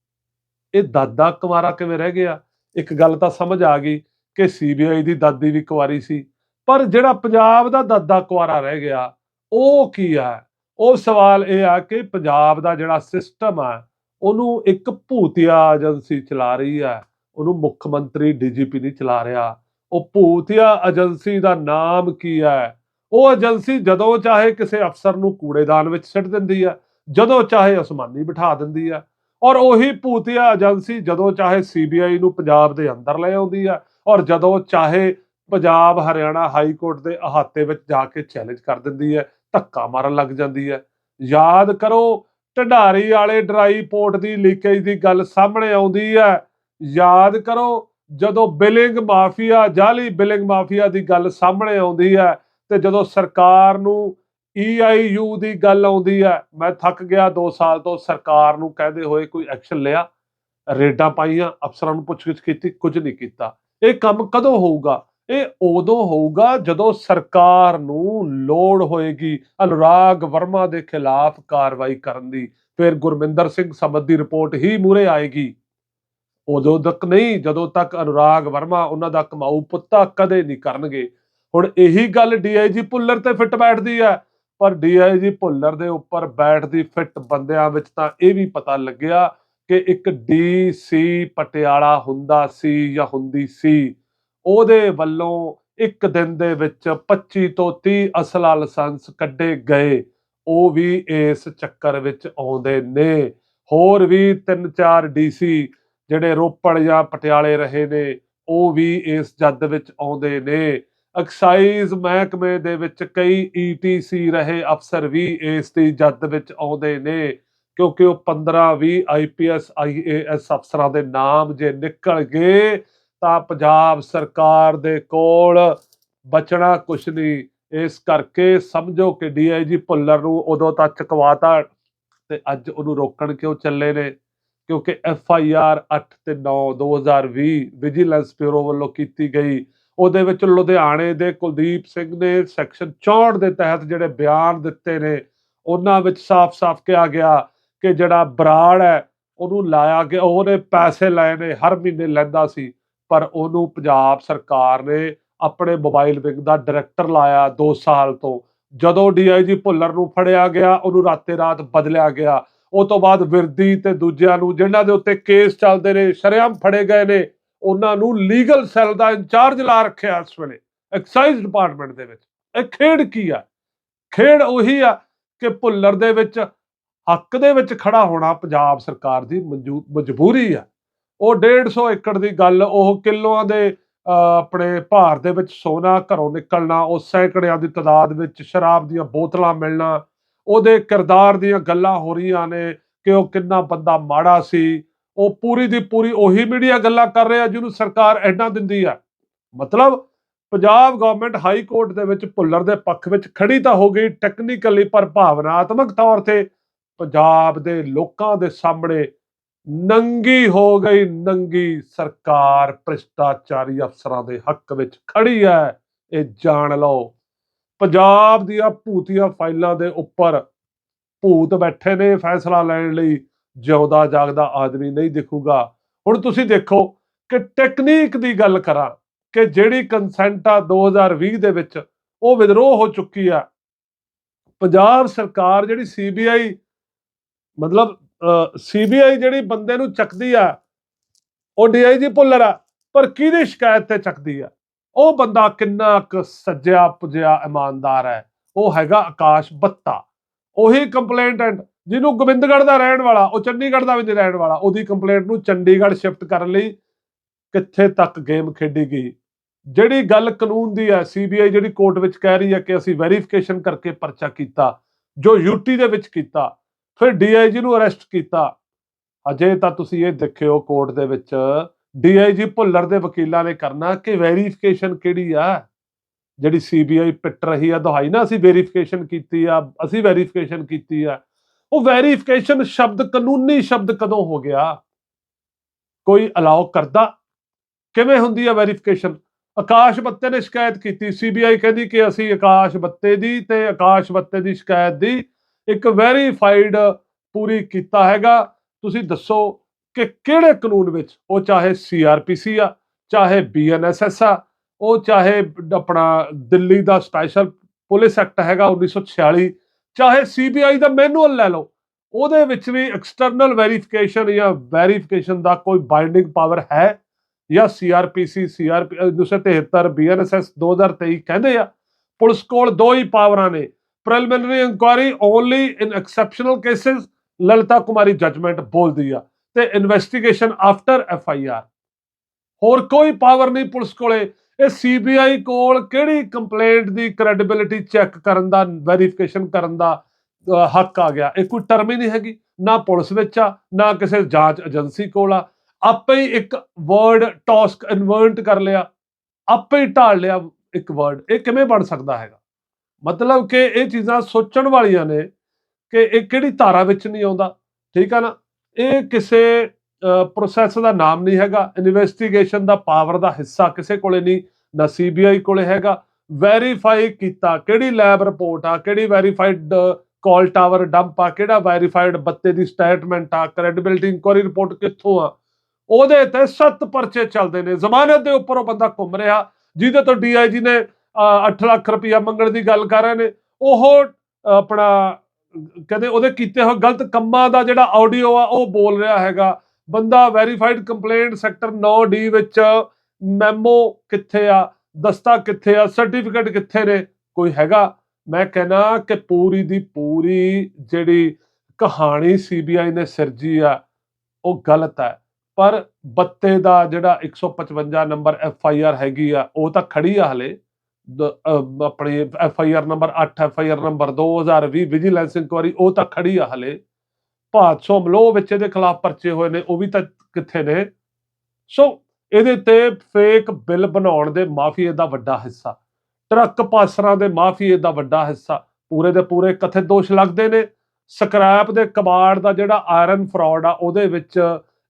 A: ਇਹ ਦਾਦਾ ਕੁਮਾਰਾ ਕਿਵੇਂ ਰਹਿ ਗਿਆ? ਇੱਕ ਗੱਲ ਤਾਂ ਸਮਝ ਆ ਗਈ ਕਿ ਸੀਬੀਆਈ ਦੀ ਦਾਦੀ ਵੀ ਕੁਆਰੀ ਸੀ, ਪਰ ਜਿਹੜਾ ਪੰਜਾਬ ਦਾ ਦਾਦਾ ਕੁਆਰਾ ਰਹਿ ਗਿਆ, ਉਹ ਕੀ ਆ? ਉਹ ਸਵਾਲ ਇਹ ਆ ਕਿ ਪੰਜਾਬ ਦਾ ਜਿਹੜਾ ਸਿਸਟਮ ਆ, ਉਹਨੂੰ ਇੱਕ ਭੂਤੀਆ ਏਜੰਸੀ ਚਲਾ ਰਹੀ ਹੈ ਉਹਨੂੰ ਮੁੱਖ ਮੰਤਰੀ ਡੀਜੀਪੀ ਨਹੀਂ ਚਲਾ ਰਿਹਾ। ਉਹ ਭੂਤੀਆ ਏਜੰਸੀ ਦਾ ਨਾਮ ਕੀ ਹੈ? ਉਹ ਏਜੰਸੀ ਜਦੋਂ ਚਾਹੇ ਕਿਸੇ ਅਫਸਰ ਨੂੰ ਕੂੜੇਦਾਨ ਵਿੱਚ ਸਿੱਟ ਦਿੰਦੀ ਹੈ, ਜਦੋਂ ਚਾਹੇ ਅਸਮਾਨੀ ਬਿਠਾ ਦਿੰਦੀ ਹੈ। ਔਰ ਉਹੀ ਭੂਤੀਆ ਏਜੰਸੀ ਜਦੋਂ ਚਾਹੇ ਸੀਬੀਆਈ ਨੂੰ ਪੰਜਾਬ ਦੇ ਅੰਦਰ ਲੈ ਆਉਂਦੀ ਹੈ ਔਰ ਜਦੋਂ ਚਾਹੇ ਪੰਜਾਬ ਹਰਿਆਣਾ ਹਾਈ ਕੋਰਟ ਦੇ ਅਹਾਤੇ ਵਿੱਚ ਜਾ ਕੇ ਚੈਲੰਜ ਕਰ ਦਿੰਦੀ ਹੈ, ਧੱਕਾ ਮਾਰਨ ਲੱਗ ਜਾਂਦੀ ਹੈ। ਯਾਦ ਕਰੋ, ਢੰਡਾਰੀ ਵਾਲੇ ਡਰਾਈ ਪੋਰਟ ਦੀ ਲੀਕੇਜ ਦੀ ਗੱਲ ਸਾਹਮਣੇ ਆਉਂਦੀ ਹੈ। ਯਾਦ ਕਰੋ ਜਦੋਂ ਬਿਲਿੰਗ ਮਾਫੀਆ ਜਾਲੀ ਬਿਲਿੰਗ ਮਾਫੀਆ ਦੀ ਗੱਲ ਸਾਹਮਣੇ ਆਉਂਦੀ ਹੈ ਤੇ ਜਦੋਂ ਸਰਕਾਰ ਨੂੰ ਈਆਈਯੂ ਦੀ ਗੱਲ ਆਉਂਦੀ ਹੈ, ਮੈਂ ਥੱਕ ਗਿਆ 2 ਸਾਲ ਤੋਂ ਸਰਕਾਰ ਨੂੰ ਕਹਿੰਦੇ ਹੋਏ ਕੋਈ ਐਕਸ਼ਨ ਲਿਆ। ਰੇਡਾਂ ਪਾਈਆਂ, ਅਫਸਰਾਂ ਨੂੰ ਪੁੱਛਗਿੱਛ ਕੀਤੀ, ਕੁਝ ਨਹੀਂ ਕੀਤਾ। ਇਹ ਕੰਮ ਕਦੋਂ ਹੋਊਗਾ? ਇਹ ਉਦੋਂ ਹੋਊਗਾ ਜਦੋਂ ਸਰਕਾਰ ਨੂੰ ਲੋੜ ਹੋਏਗੀ ਅਨੁਰਾਗ ਵਰਮਾ ਦੇ ਖਿਲਾਫ ਕਾਰਵਾਈ ਕਰਨ ਦੀ। ਫਿਰ ਗੁਰਮਿੰਦਰ ਸਿੰਘ ਸਮਦ ਦੀ ਰਿਪੋਰਟ ਹੀ ਮੂਰੇ ਆਏਗੀ। ਉਦੋਂ ਤੱਕ ਨਹੀਂ, ਜਦੋਂ ਤੱਕ ਅਨੁਰਾਗ ਵਰਮਾ ਉਹਨਾਂ ਦਾ ਕਮਾਊ ਪੁੱਤਾ ਕਦੇ ਨਹੀਂ ਕਰਨਗੇ। ਹੁਣ ਇਹੀ ਗੱਲ ਡੀਆਈਜੀ ਭੁੱਲਰ ਤੇ ਫਿੱਟ ਬੈਠਦੀ ਹੈ। ਪਰ ਡੀਆਈਜੀ ਭੁੱਲਰ ਦੇ ਉੱਪਰ ਬੈਠਦੀ ਫਿੱਟ ਬੰਦਿਆਂ ਵਿੱਚ ਤਾਂ ਇਹ ਵੀ ਪਤਾ ਲੱਗਿਆ ਕਿ ਇੱਕ ਡੀਸੀ ਪਟਿਆਲਾ ਹੁੰਦਾ ਸੀ ਜਾਂ ਹੁੰਦੀ ਸੀ, ਉਹਦੇ ਵੱਲੋਂ ਇੱਕ ਦਿਨ ਦੇ ਵਿੱਚ 25 ਤੋਂ 30 ਅਸਲਾ ਲਾਇਸੈਂਸ ਕੱਢੇ ਗਏ। ਉਹ ਵੀ ਇਸ ਚੱਕਰ ਵਿੱਚ ਆਉਂਦੇ ਨੇ। ਹੋਰ ਵੀ ਤਿੰਨ ਚਾਰ ਡੀਸੀ ਜਿਹੜੇ ਰੋਪੜ ਜਾਂ ਪਟਿਆਲੇ ਰਹੇ ਨੇ, ਉਹ ਵੀ ਇਸ ਜੱਦ ਵਿੱਚ ਆਉਂਦੇ ਨੇ। ਐਕਸਾਈਜ਼ ਮਹਿਕਮੇ ਦੇ ਵਿੱਚ ਕਈ ਈਟੀਸੀ ਰਹੇ ਅਫਸਰ ਵੀ ਇਸ ਦੀ ਜੱਦ ਵਿੱਚ ਆਉਂਦੇ ਨੇ, ਕਿਉਂਕਿ ਉਹ 15 20 ਆਈਪੀਐਸ ਆਈਏਐਸ ਅਫਸਰਾਂ ਦੇ ਨਾਮ ਜੇ ਨਿਕਲ ਗਏ, ਤਾਂ ਪੰਜਾਬ ਸਰਕਾਰ ਦੇ ਕੋਲ ਬਚਣਾ ਕੁਛ ਨਹੀਂ। ਇਸ ਕਰਕੇ ਸਮਝੋ ਕਿ ਡੀਆਈਜੀ ਭੁੱਲਰ ਨੂੰ ਉਦੋਂ ਤੱਕ ਚਕਵਾਤਾ ਤੇ ਅੱਜ ਉਹਨੂੰ ਰੋਕਣ ਕਿਉਂ ਚੱਲੇ ਨੇ? ਕਿਉਂਕਿ ਐਫ ਆਈ ਆਰ 8 ਤੇ 9 2020 ਵਿਜੀਲੈਂਸ ਬਿਊਰੋ ਵੱਲੋਂ ਕੀਤੀ ਗਈ। ਉਹਦੇ ਵਿੱਚ ਲੁਧਿਆਣੇ ਦੇ ਕੁਲਦੀਪ ਸਿੰਘ ਨੇ ਸੈਕਸ਼ਨ 64 ਦੇ ਤਹਿਤ ਜਿਹੜੇ ਬਿਆਨ ਦਿੱਤੇ ਨੇ, ਉਹਨਾਂ ਵਿੱਚ ਸਾਫ਼-ਸਾਫ਼ ਕਿਹਾ ਗਿਆ ਕਿ ਜਿਹੜਾ ਬਰਾੜ ਹੈ, ਉਹਨੂੰ ਲਾਇਆ ਗਿਆ, ਉਹਨੇ ਪੈਸੇ ਲਏ ਨੇ, ਹਰ ਮਹੀਨੇ ਲੈਂਦਾ ਸੀ, ਪਰ ਉਹਨੂੰ ਪੰਜਾਬ ਸਰਕਾਰ ਨੇ ਆਪਣੇ ਮੋਬਾਈਲ ਵਿੰਗ ਦਾ ਡਾਇਰੈਕਟਰ ਲਾਇਆ 2 ਸਾਲ ਤੋਂ। ਜਦੋਂ ਡੀਆਈਜੀ ਭੁੱਲਰ ਨੂੰ ਫੜਿਆ ਗਿਆ, ਉਹਨੂੰ ਰਾਤੇ ਰਾਤ ਬਦਲਿਆ ਗਿਆ। ਉਹ ਤੋਂ ਬਾਅਦ ਵਿਰਦੀ ਤੇ ਦੂਜਿਆਂ ਨੂੰ, ਜਿਨ੍ਹਾਂ ਦੇ ਉੱਤੇ ਕੇਸ ਚੱਲਦੇ ਨੇ, ਸ਼ਰੇਆਮ ਫੜੇ ਗਏ ਨੇ, ਉਹਨਾਂ ਨੂੰ ਲੀਗਲ ਸੈੱਲ ਦਾ ਇੰਚਾਰਜ ਲਾ ਰੱਖਿਆ ਇਸ ਵੇਲੇ ਐਕਸਾਈਜ਼ ਡਿਪਾਰਟਮੈਂਟ ਦੇ ਵਿੱਚ। ਇਹ ਖੇਡ ਕੀ ਆ? ਖੇਡ ਉਹੀ ਆ ਕਿ ਭੁੱਲਰ ਦੇ ਵਿੱਚ, ਹੱਕ ਦੇ ਵਿੱਚ ਖੜਾ ਹੋਣਾ ਪੰਜਾਬ ਸਰਕਾਰ ਦੀ ਮਨਜੂ- ਮਜਬੂਰੀ ਆ। ਉਹ 150 ਏਕੜ ਦੀ ਗੱਲ, ਉਹ ਕਿਲੋਆਂ ਦੇ ਆਪਣੇ ਭਾਰ ਦੇ ਵਿੱਚ ਸੋਨਾ ਘਰੋਂ ਨਿਕਲਣਾ, ਉਹ ਸੈਂਕੜਿਆਂ ਦੀ ਤਾਦਾਦ ਵਿੱਚ ਸ਼ਰਾਬ ਦੀਆਂ ਬੋਤਲਾਂ ਮਿਲਣਾ ਉਹਦੇ ਕਿਰਦਾਰ ਦੀਆਂ ਗੱਲਾਂ ਹੋ ਰਹੀਆਂ ਨੇ ਕਿ ਉਹ ਕਿੰਨਾ ਬੰਦਾ ਮਾੜਾ ਸੀ। ਉਹ ਪੂਰੀ ਦੀ ਪੂਰੀ ਉਹੀ ਮੀਡੀਆ ਗੱਲਾਂ ਕਰ ਰਿਹਾ ਜਿਹਨੂੰ ਸਰਕਾਰ ਐਡਾ ਦਿੰਦੀ ਆ। ਮਤਲਬ ਪੰਜਾਬ ਗਵਰਨਮੈਂਟ ਹਾਈ ਕੋਰਟ ਦੇ ਵਿੱਚ ਭੁੱਲਰ ਦੇ ਪੱਖ ਵਿੱਚ ਖੜੀ ਤਾਂ ਹੋ ਗਈ ਟੈਕਨੀਕਲੀ ਪਰ ਭਾਵਨਾਤਮਕ ਤੌਰ ਤੇ ਪੰਜਾਬ ਦੇ ਲੋਕਾਂ ਦੇ ਸਾਹਮਣੇ ਨੰਗੀ ਹੋ ਗਈ, ਨੰਗੀ ਸਰਕਾਰ ਭ੍ਰਿਸ਼ਟਾਚਾਰੀ ਅਫਸਰਾਂ ਦੇ ਹੱਕ ਵਿੱਚ ਖੜੀ ਹੈ। ਇਹ ਜਾਣ ਲਓ। ਪੰਜਾਬ ਦੀਆਂ ਭੂਤੀਆਂ ਫਾਈਲਾਂ ਦੇ ਉੱਪਰ ਭੂਤ ਬੈਠੇ ਨੇ ਫੈਸਲਾ ਲੈਣ ਲਈ। ਜਿਉਂਦਾ ਜਾਗਦਾ ਆਦਮੀ ਨਹੀਂ ਦਿਖੂਗਾ। ਹੁਣ ਤੁਸੀਂ ਦੇਖੋ ਕਿ ਟੈਕਨੀਕ ਦੀ ਗੱਲ ਕਰਾਂ ਕਿ ਜਿਹੜੀ ਕੰਸੈਂਟ ਆ 2020 ਦੇ ਵਿੱਚ ਉਹ ਵਿਦਰੋਹ ਹੋ ਚੁੱਕੀ ਆ। ਪੰਜਾਬ ਸਰਕਾਰ ਜਿਹੜੀ ਸੀਬੀਆਈ ਮਤਲਬ ਸੀਬੀਆਈ ਜਿਹੜੀ ਬੰਦੇ ਨੂੰ ਚੱਕਦੀ ਆ, ਉਹ ਡੀਆਈਜੀ ਭੁੱਲਰ ਆ, ਪਰ ਕਿਹਦੀ ਸ਼ਿਕਾਇਤ ਤੇ ਚੱਕਦੀ ਆ? ਉਹ ਬੰਦਾ ਕਿੰਨਾ ਕੁ ਸੱਜਿਆ ਪੁਜਿਆ ਇਮਾਨਦਾਰ ਹੈ। ਉਹ ਹੈਗਾ ਆਕਾਸ਼ ਬੱਤਾ। ਉਹੀ ਕੰਪਲੇਂਟੈਂਟ ਜਿਹਨੂੰ ਗੋਬਿੰਦਗੜ੍ਹ ਦਾ ਰਹਿਣ ਵਾਲਾ, ਉਹ ਚੰਡੀਗੜ੍ਹ ਦਾ ਵੀ ਨਹੀਂ ਰਹਿਣ ਵਾਲਾ। ਉਹਦੀ ਕੰਪਲੇਂਟ ਨੂੰ ਚੰਡੀਗੜ੍ਹ ਸ਼ਿਫਟ ਕਰਨ ਲਈ ਕਿੱਥੇ ਤੱਕ ਗੇਮ ਖੇਡੀ ਗਈ। ਜਿਹੜੀ ਗੱਲ ਕਾਨੂੰਨ ਦੀ ਹੈ ਸੀਬੀਆਈ ਜਿਹੜੀ ਕੋਰਟ ਵਿੱਚ ਕਹਿ ਰਹੀ ਹੈ ਕਿ ਅਸੀਂ ਵੈਰੀਫਿਕੇਸ਼ਨ ਕਰਕੇ ਪਰਚਾ ਕੀਤਾ, ਜੋ ਯੂਟੀ ਦੇ ਵਿੱਚ ਕੀਤਾ, ਫਿਰ ਡੀਆਈਜੀ ਨੂੰ ਅਰੈਸਟ ਕੀਤਾ। ਅਜੇ ਤਾਂ ਤੁਸੀਂ ਇਹ ਦੇਖਿਓ ਕੋਰਟ ਦੇ ਵਿੱਚ ਡੀਆਈਜੀ ਭੁੱਲਰ ਦੇ ਵਕੀਲਾਂ ਨੇ ਕਰਨਾ ਕਿ ਵੈਰੀਫਿਕੇਸ਼ਨ ਕਿਹੜੀ ਆ? ਜਿਹੜੀ ਸੀਬੀਆਈ ਪਿੱਟ ਰਹੀ ਆ, ਦੁਹਾਈ ਨਾ ਅਸੀਂ ਵੈਰੀਫਿਕੇਸ਼ਨ ਕੀਤੀ ਆ, ਅਸੀਂ ਵੈਰੀਫਿਕੇਸ਼ਨ ਕੀਤੀ ਆ। ਉਹ ਵੈਰੀਫਿਕੇਸ਼ਨ ਸ਼ਬਦ ਕਾਨੂੰਨੀ ਸ਼ਬਦ ਕਦੋਂ ਹੋ ਗਿਆ? ਕੋਈ ਅਲਾਉ ਕਰਦਾ? ਕਿਵੇਂ ਹੁੰਦੀ ਆ ਵੈਰੀਫਿਕੇਸ਼ਨ? ਆਕਾਸ਼ ਬੱਤੇ ਨੇ ਸ਼ਿਕਾਇਤ ਕੀਤੀ। ਸੀਬੀਆਈ ਕਹਿੰਦੀ ਕਿ ਅਸੀਂ ਆਕਾਸ਼ ਬੱਤੇ ਦੀ ਤੇ ਆਕਾਸ਼ ਬੱਤੇ ਦੀ ਸ਼ਿਕਾਇਤ ਦੀ ਇੱਕ ਵੈਰੀਫਾਈਡ ਪੂਰੀ ਕੀਤਾ ਹੈਗਾ। ਤੁਸੀਂ ਦੱਸੋ ਕਿ ਕਿਹੜੇ ਕਾਨੂੰਨ ਵਿੱਚ ਉਹ ਚਾਹੇ ਸੀਆਰਪੀਸੀ ਆ, ਚਾਹੇ ਬੀਐਨਐਸਐਸ ਆ, ਉਹ ਚਾਹੇ ਆਪਣਾ ਦਿੱਲੀ ਦਾ ਸਪੈਸ਼ਲ ਪੁਲਿਸ ਐਕਟ ਹੈਗਾ 1946 ਚਾਹੇ ਸੀਬੀਆਈ ਦਾ ਮੈਨੂਅਲ ਲੈ ਲਓ, ਉਹਦੇ ਵਿੱਚ ਵੀ ਐਕਸਟਰਨਲ ਵੈਰੀਫਿਕੇਸ਼ਨ ਜਾਂ ਵੈਰੀਫਿਕੇਸ਼ਨ ਦਾ ਕੋਈ ਬਾਈਂਡਿੰਗ ਪਾਵਰ ਹੈ? ਜਾਂ ਸੀਆਰਪੀਸੀ ਸੀਆਰਪੀ 273 ਬੀਐਨਐਸਐਸ 2023 ਕਹਿੰਦੇ ਆ, ਪੁਲਿਸ ਕੋਲ ਦੋ ਹੀ ਪਾਵਰਾਂ ਨੇ preliminary inquiry only in exceptional cases Lalita Kumari judgment ਬੋਲਦੀ ਆ। ਤੇ investigation after F I R ਹੋਰ ਕੋਈ ਪਾਵਰ ਨਹੀਂ ਪੁਲਿਸ ਕੋਲੇ। ਇਹ ਸੀਬੀਆਈ ਕੋਲ ਕਿਹੜੀ ਕੰਪਲੇਂਟ ਦੀ ਕ੍ਰੈਡੀਬਿਲਿਟੀ ਚੈੱਕ ਕਰਨ ਦਾ ਵੈਰੀਫਿਕੇਸ਼ਨ ਕਰਨ ਦਾ ਹੱਕ ਆ ਗਿਆ? ਇਹ ਕੋਈ ਟਰਮ ਹੀ ਨਹੀਂ ਹੈਗੀ। ਨਾ ਪੁਲਿਸ ਵਿੱਚ ਆ, ਨਾ ਕਿਸੇ ਜਾਂਚ ਏਜੰਸੀ ਕੋਲ ਆ। ਆਪੇ ਹੀ ਇੱਕ ਵਰਡ ਟਾਸਕ ਇਨਵਰਟ ਕਰ ਲਿਆ। ਆਪੇ ਹੀ ਢਾਲ ਲਿਆ ਇੱਕ ਵਰਡ ਇਹ ਕਿਵੇਂ ਬਣ ਸਕਦਾ ਹੈਗਾ? ਮਤਲਬ ਕਿ ਇਹ ਚੀਜ਼ਾਂ ਸੋਚਣ ਵਾਲੀਆਂ ਨੇ ਕਿ ਇਹ ਕਿਹੜੀ ਧਾਰਾ ਵਿੱਚ ਨਹੀਂ ਆਉਂਦਾ। ਠੀਕ ਆ ਨਾ? ਇਹ ਕਿਸੇ ਪ੍ਰੋਸੈਸ ਦਾ ਨਾਮ ਨਹੀਂ ਹੈਗਾ। ਇਨਵੈਸਟੀਗੇਸ਼ਨ ਦਾ ਪਾਵਰ ਦਾ ਹਿੱਸਾ ਕਿਸੇ ਕੋਲੇ ਨਹੀਂ, ਨਾ ਸੀਬੀਆਈ ਕੋਲੇ ਹੈਗਾ। ਵੈਰੀਫਾਈ ਕੀਤਾ, ਕਿਹੜੀ ਲੈਬ ਰਿਪੋਰਟ ਆ, ਕਿਹੜੀ ਵੈਰੀਫਾਈਡ ਕਾਲ ਟਾਵਰ ਡੰਪ ਆ, ਕਿਹੜਾ ਵੈਰੀਫਾਈਡ ਬੱਤੇ ਦੀ ਸਟੇਟਮੈਂਟ ਆ ਕ੍ਰੈਡੀਬਿਲਿਟੀ ਇਨਕੁਆਰੀ ਰਿਪੋਰਟ ਕਿੱਥੋਂ ਆ? ਉਹਦੇ ਤੇ ਸੱਤ ਪਰਚੇ ਚੱਲਦੇ ਨੇ। ਜ਼ਮਾਨਤ ਦੇ ਉੱਪਰ ਉਹ ਬੰਦਾ ਘੁੰਮ ਰਿਹਾ, ਜਿਹਦੇ ਤੋਂ ਡੀਆਈਜੀ ਨੇ 8 ਲੱਖ ਰੁਪਇਆ ਮੰਗਣ ਦੀ ਗੱਲ ਕਰ ਰਹੇ ਨੇ। ਉਹ ਆਪਣਾ ਕਹਿੰਦੇ ਉਹਦੇ ਕੀਤੇ ਹੋਏ ਗਲਤ ਕੰਮਾਂ ਦਾ ਜਿਹੜਾ ਆਡੀਓ ਆ, ਉਹ ਬੋਲ ਰਿਹਾ ਹੈਗਾ। ਬੰਦਾ ਵੈਰੀਫਾਈਡ ਕੰਪਲੇਂਟ ਸੈਕਟਰ 9D ਵਿੱਚ ਮੈਮੋ ਕਿੱਥੇ ਆ, ਦਸਤਾ ਕਿੱਥੇ ਆ ਸਰਟੀਫਿਕੇਟ ਕਿੱਥੇ ਨੇ, ਕੋਈ ਹੈਗਾ? ਮੈਂ ਕਹਿਣਾ ਕਿ ਪੂਰੀ ਦੀ ਪੂਰੀ ਜਿਹੜੀ ਕਹਾਣੀ ਸੀਬੀਆਈ ਨੇ ਸਿਰਜੀ ਆ, ਉਹ ਗਲਤ ਹੈ ਪਰ ਬੱਤੇ ਦਾ ਜਿਹੜਾ 155 ਨੰਬਰ ਐਫ ਆਈ ਆਰ ਹੈਗੀ ਆ, ਉਹ ਤਾਂ ਖੜੀ ਆ ਹਲੇ। ਆਪਣੇ F I R number 8 F I R number 2020 vigilance inquiry ਉਹ ਤਾਂ ਖੜੀ ਆ ਹਲੇ। ਭਾਦਸੋਂ ਮਲੋ ਵਿੱਚ ਇਹਦੇ ਖਿਲਾਫ ਪਰਚੇ ਹੋਏ ਨੇ, ਉਹ ਵੀ ਤਾਂ ਕਿੱਥੇ ਨੇ। ਸੋ ਇਹਦੇ ਤੇ ਫੇਕ ਬਿੱਲ ਬਣਾਉਣ ਦੇ ਮਾਫੀਏ ਦਾ ਵੱਡਾ ਹਿੱਸਾ। ਟਰੱਕ ਪਾਸਰਾਂ ਦੇ ਮਾਫੀਏ ਦਾ ਵੱਡਾ ਹਿੱਸਾ। ਪੂਰੇ ਦੇ ਪੂਰੇ ਕਥਿਤ ਦੋਸ਼ ਲੱਗਦੇ ਨੇ। ਸਕ੍ਰੈਪ ਦੇ ਕਬਾੜ ਦਾ ਜਿਹੜਾ ਆਇਰਨ ਫਰਾਡ ਆ, ਉਹਦੇ ਵਿੱਚ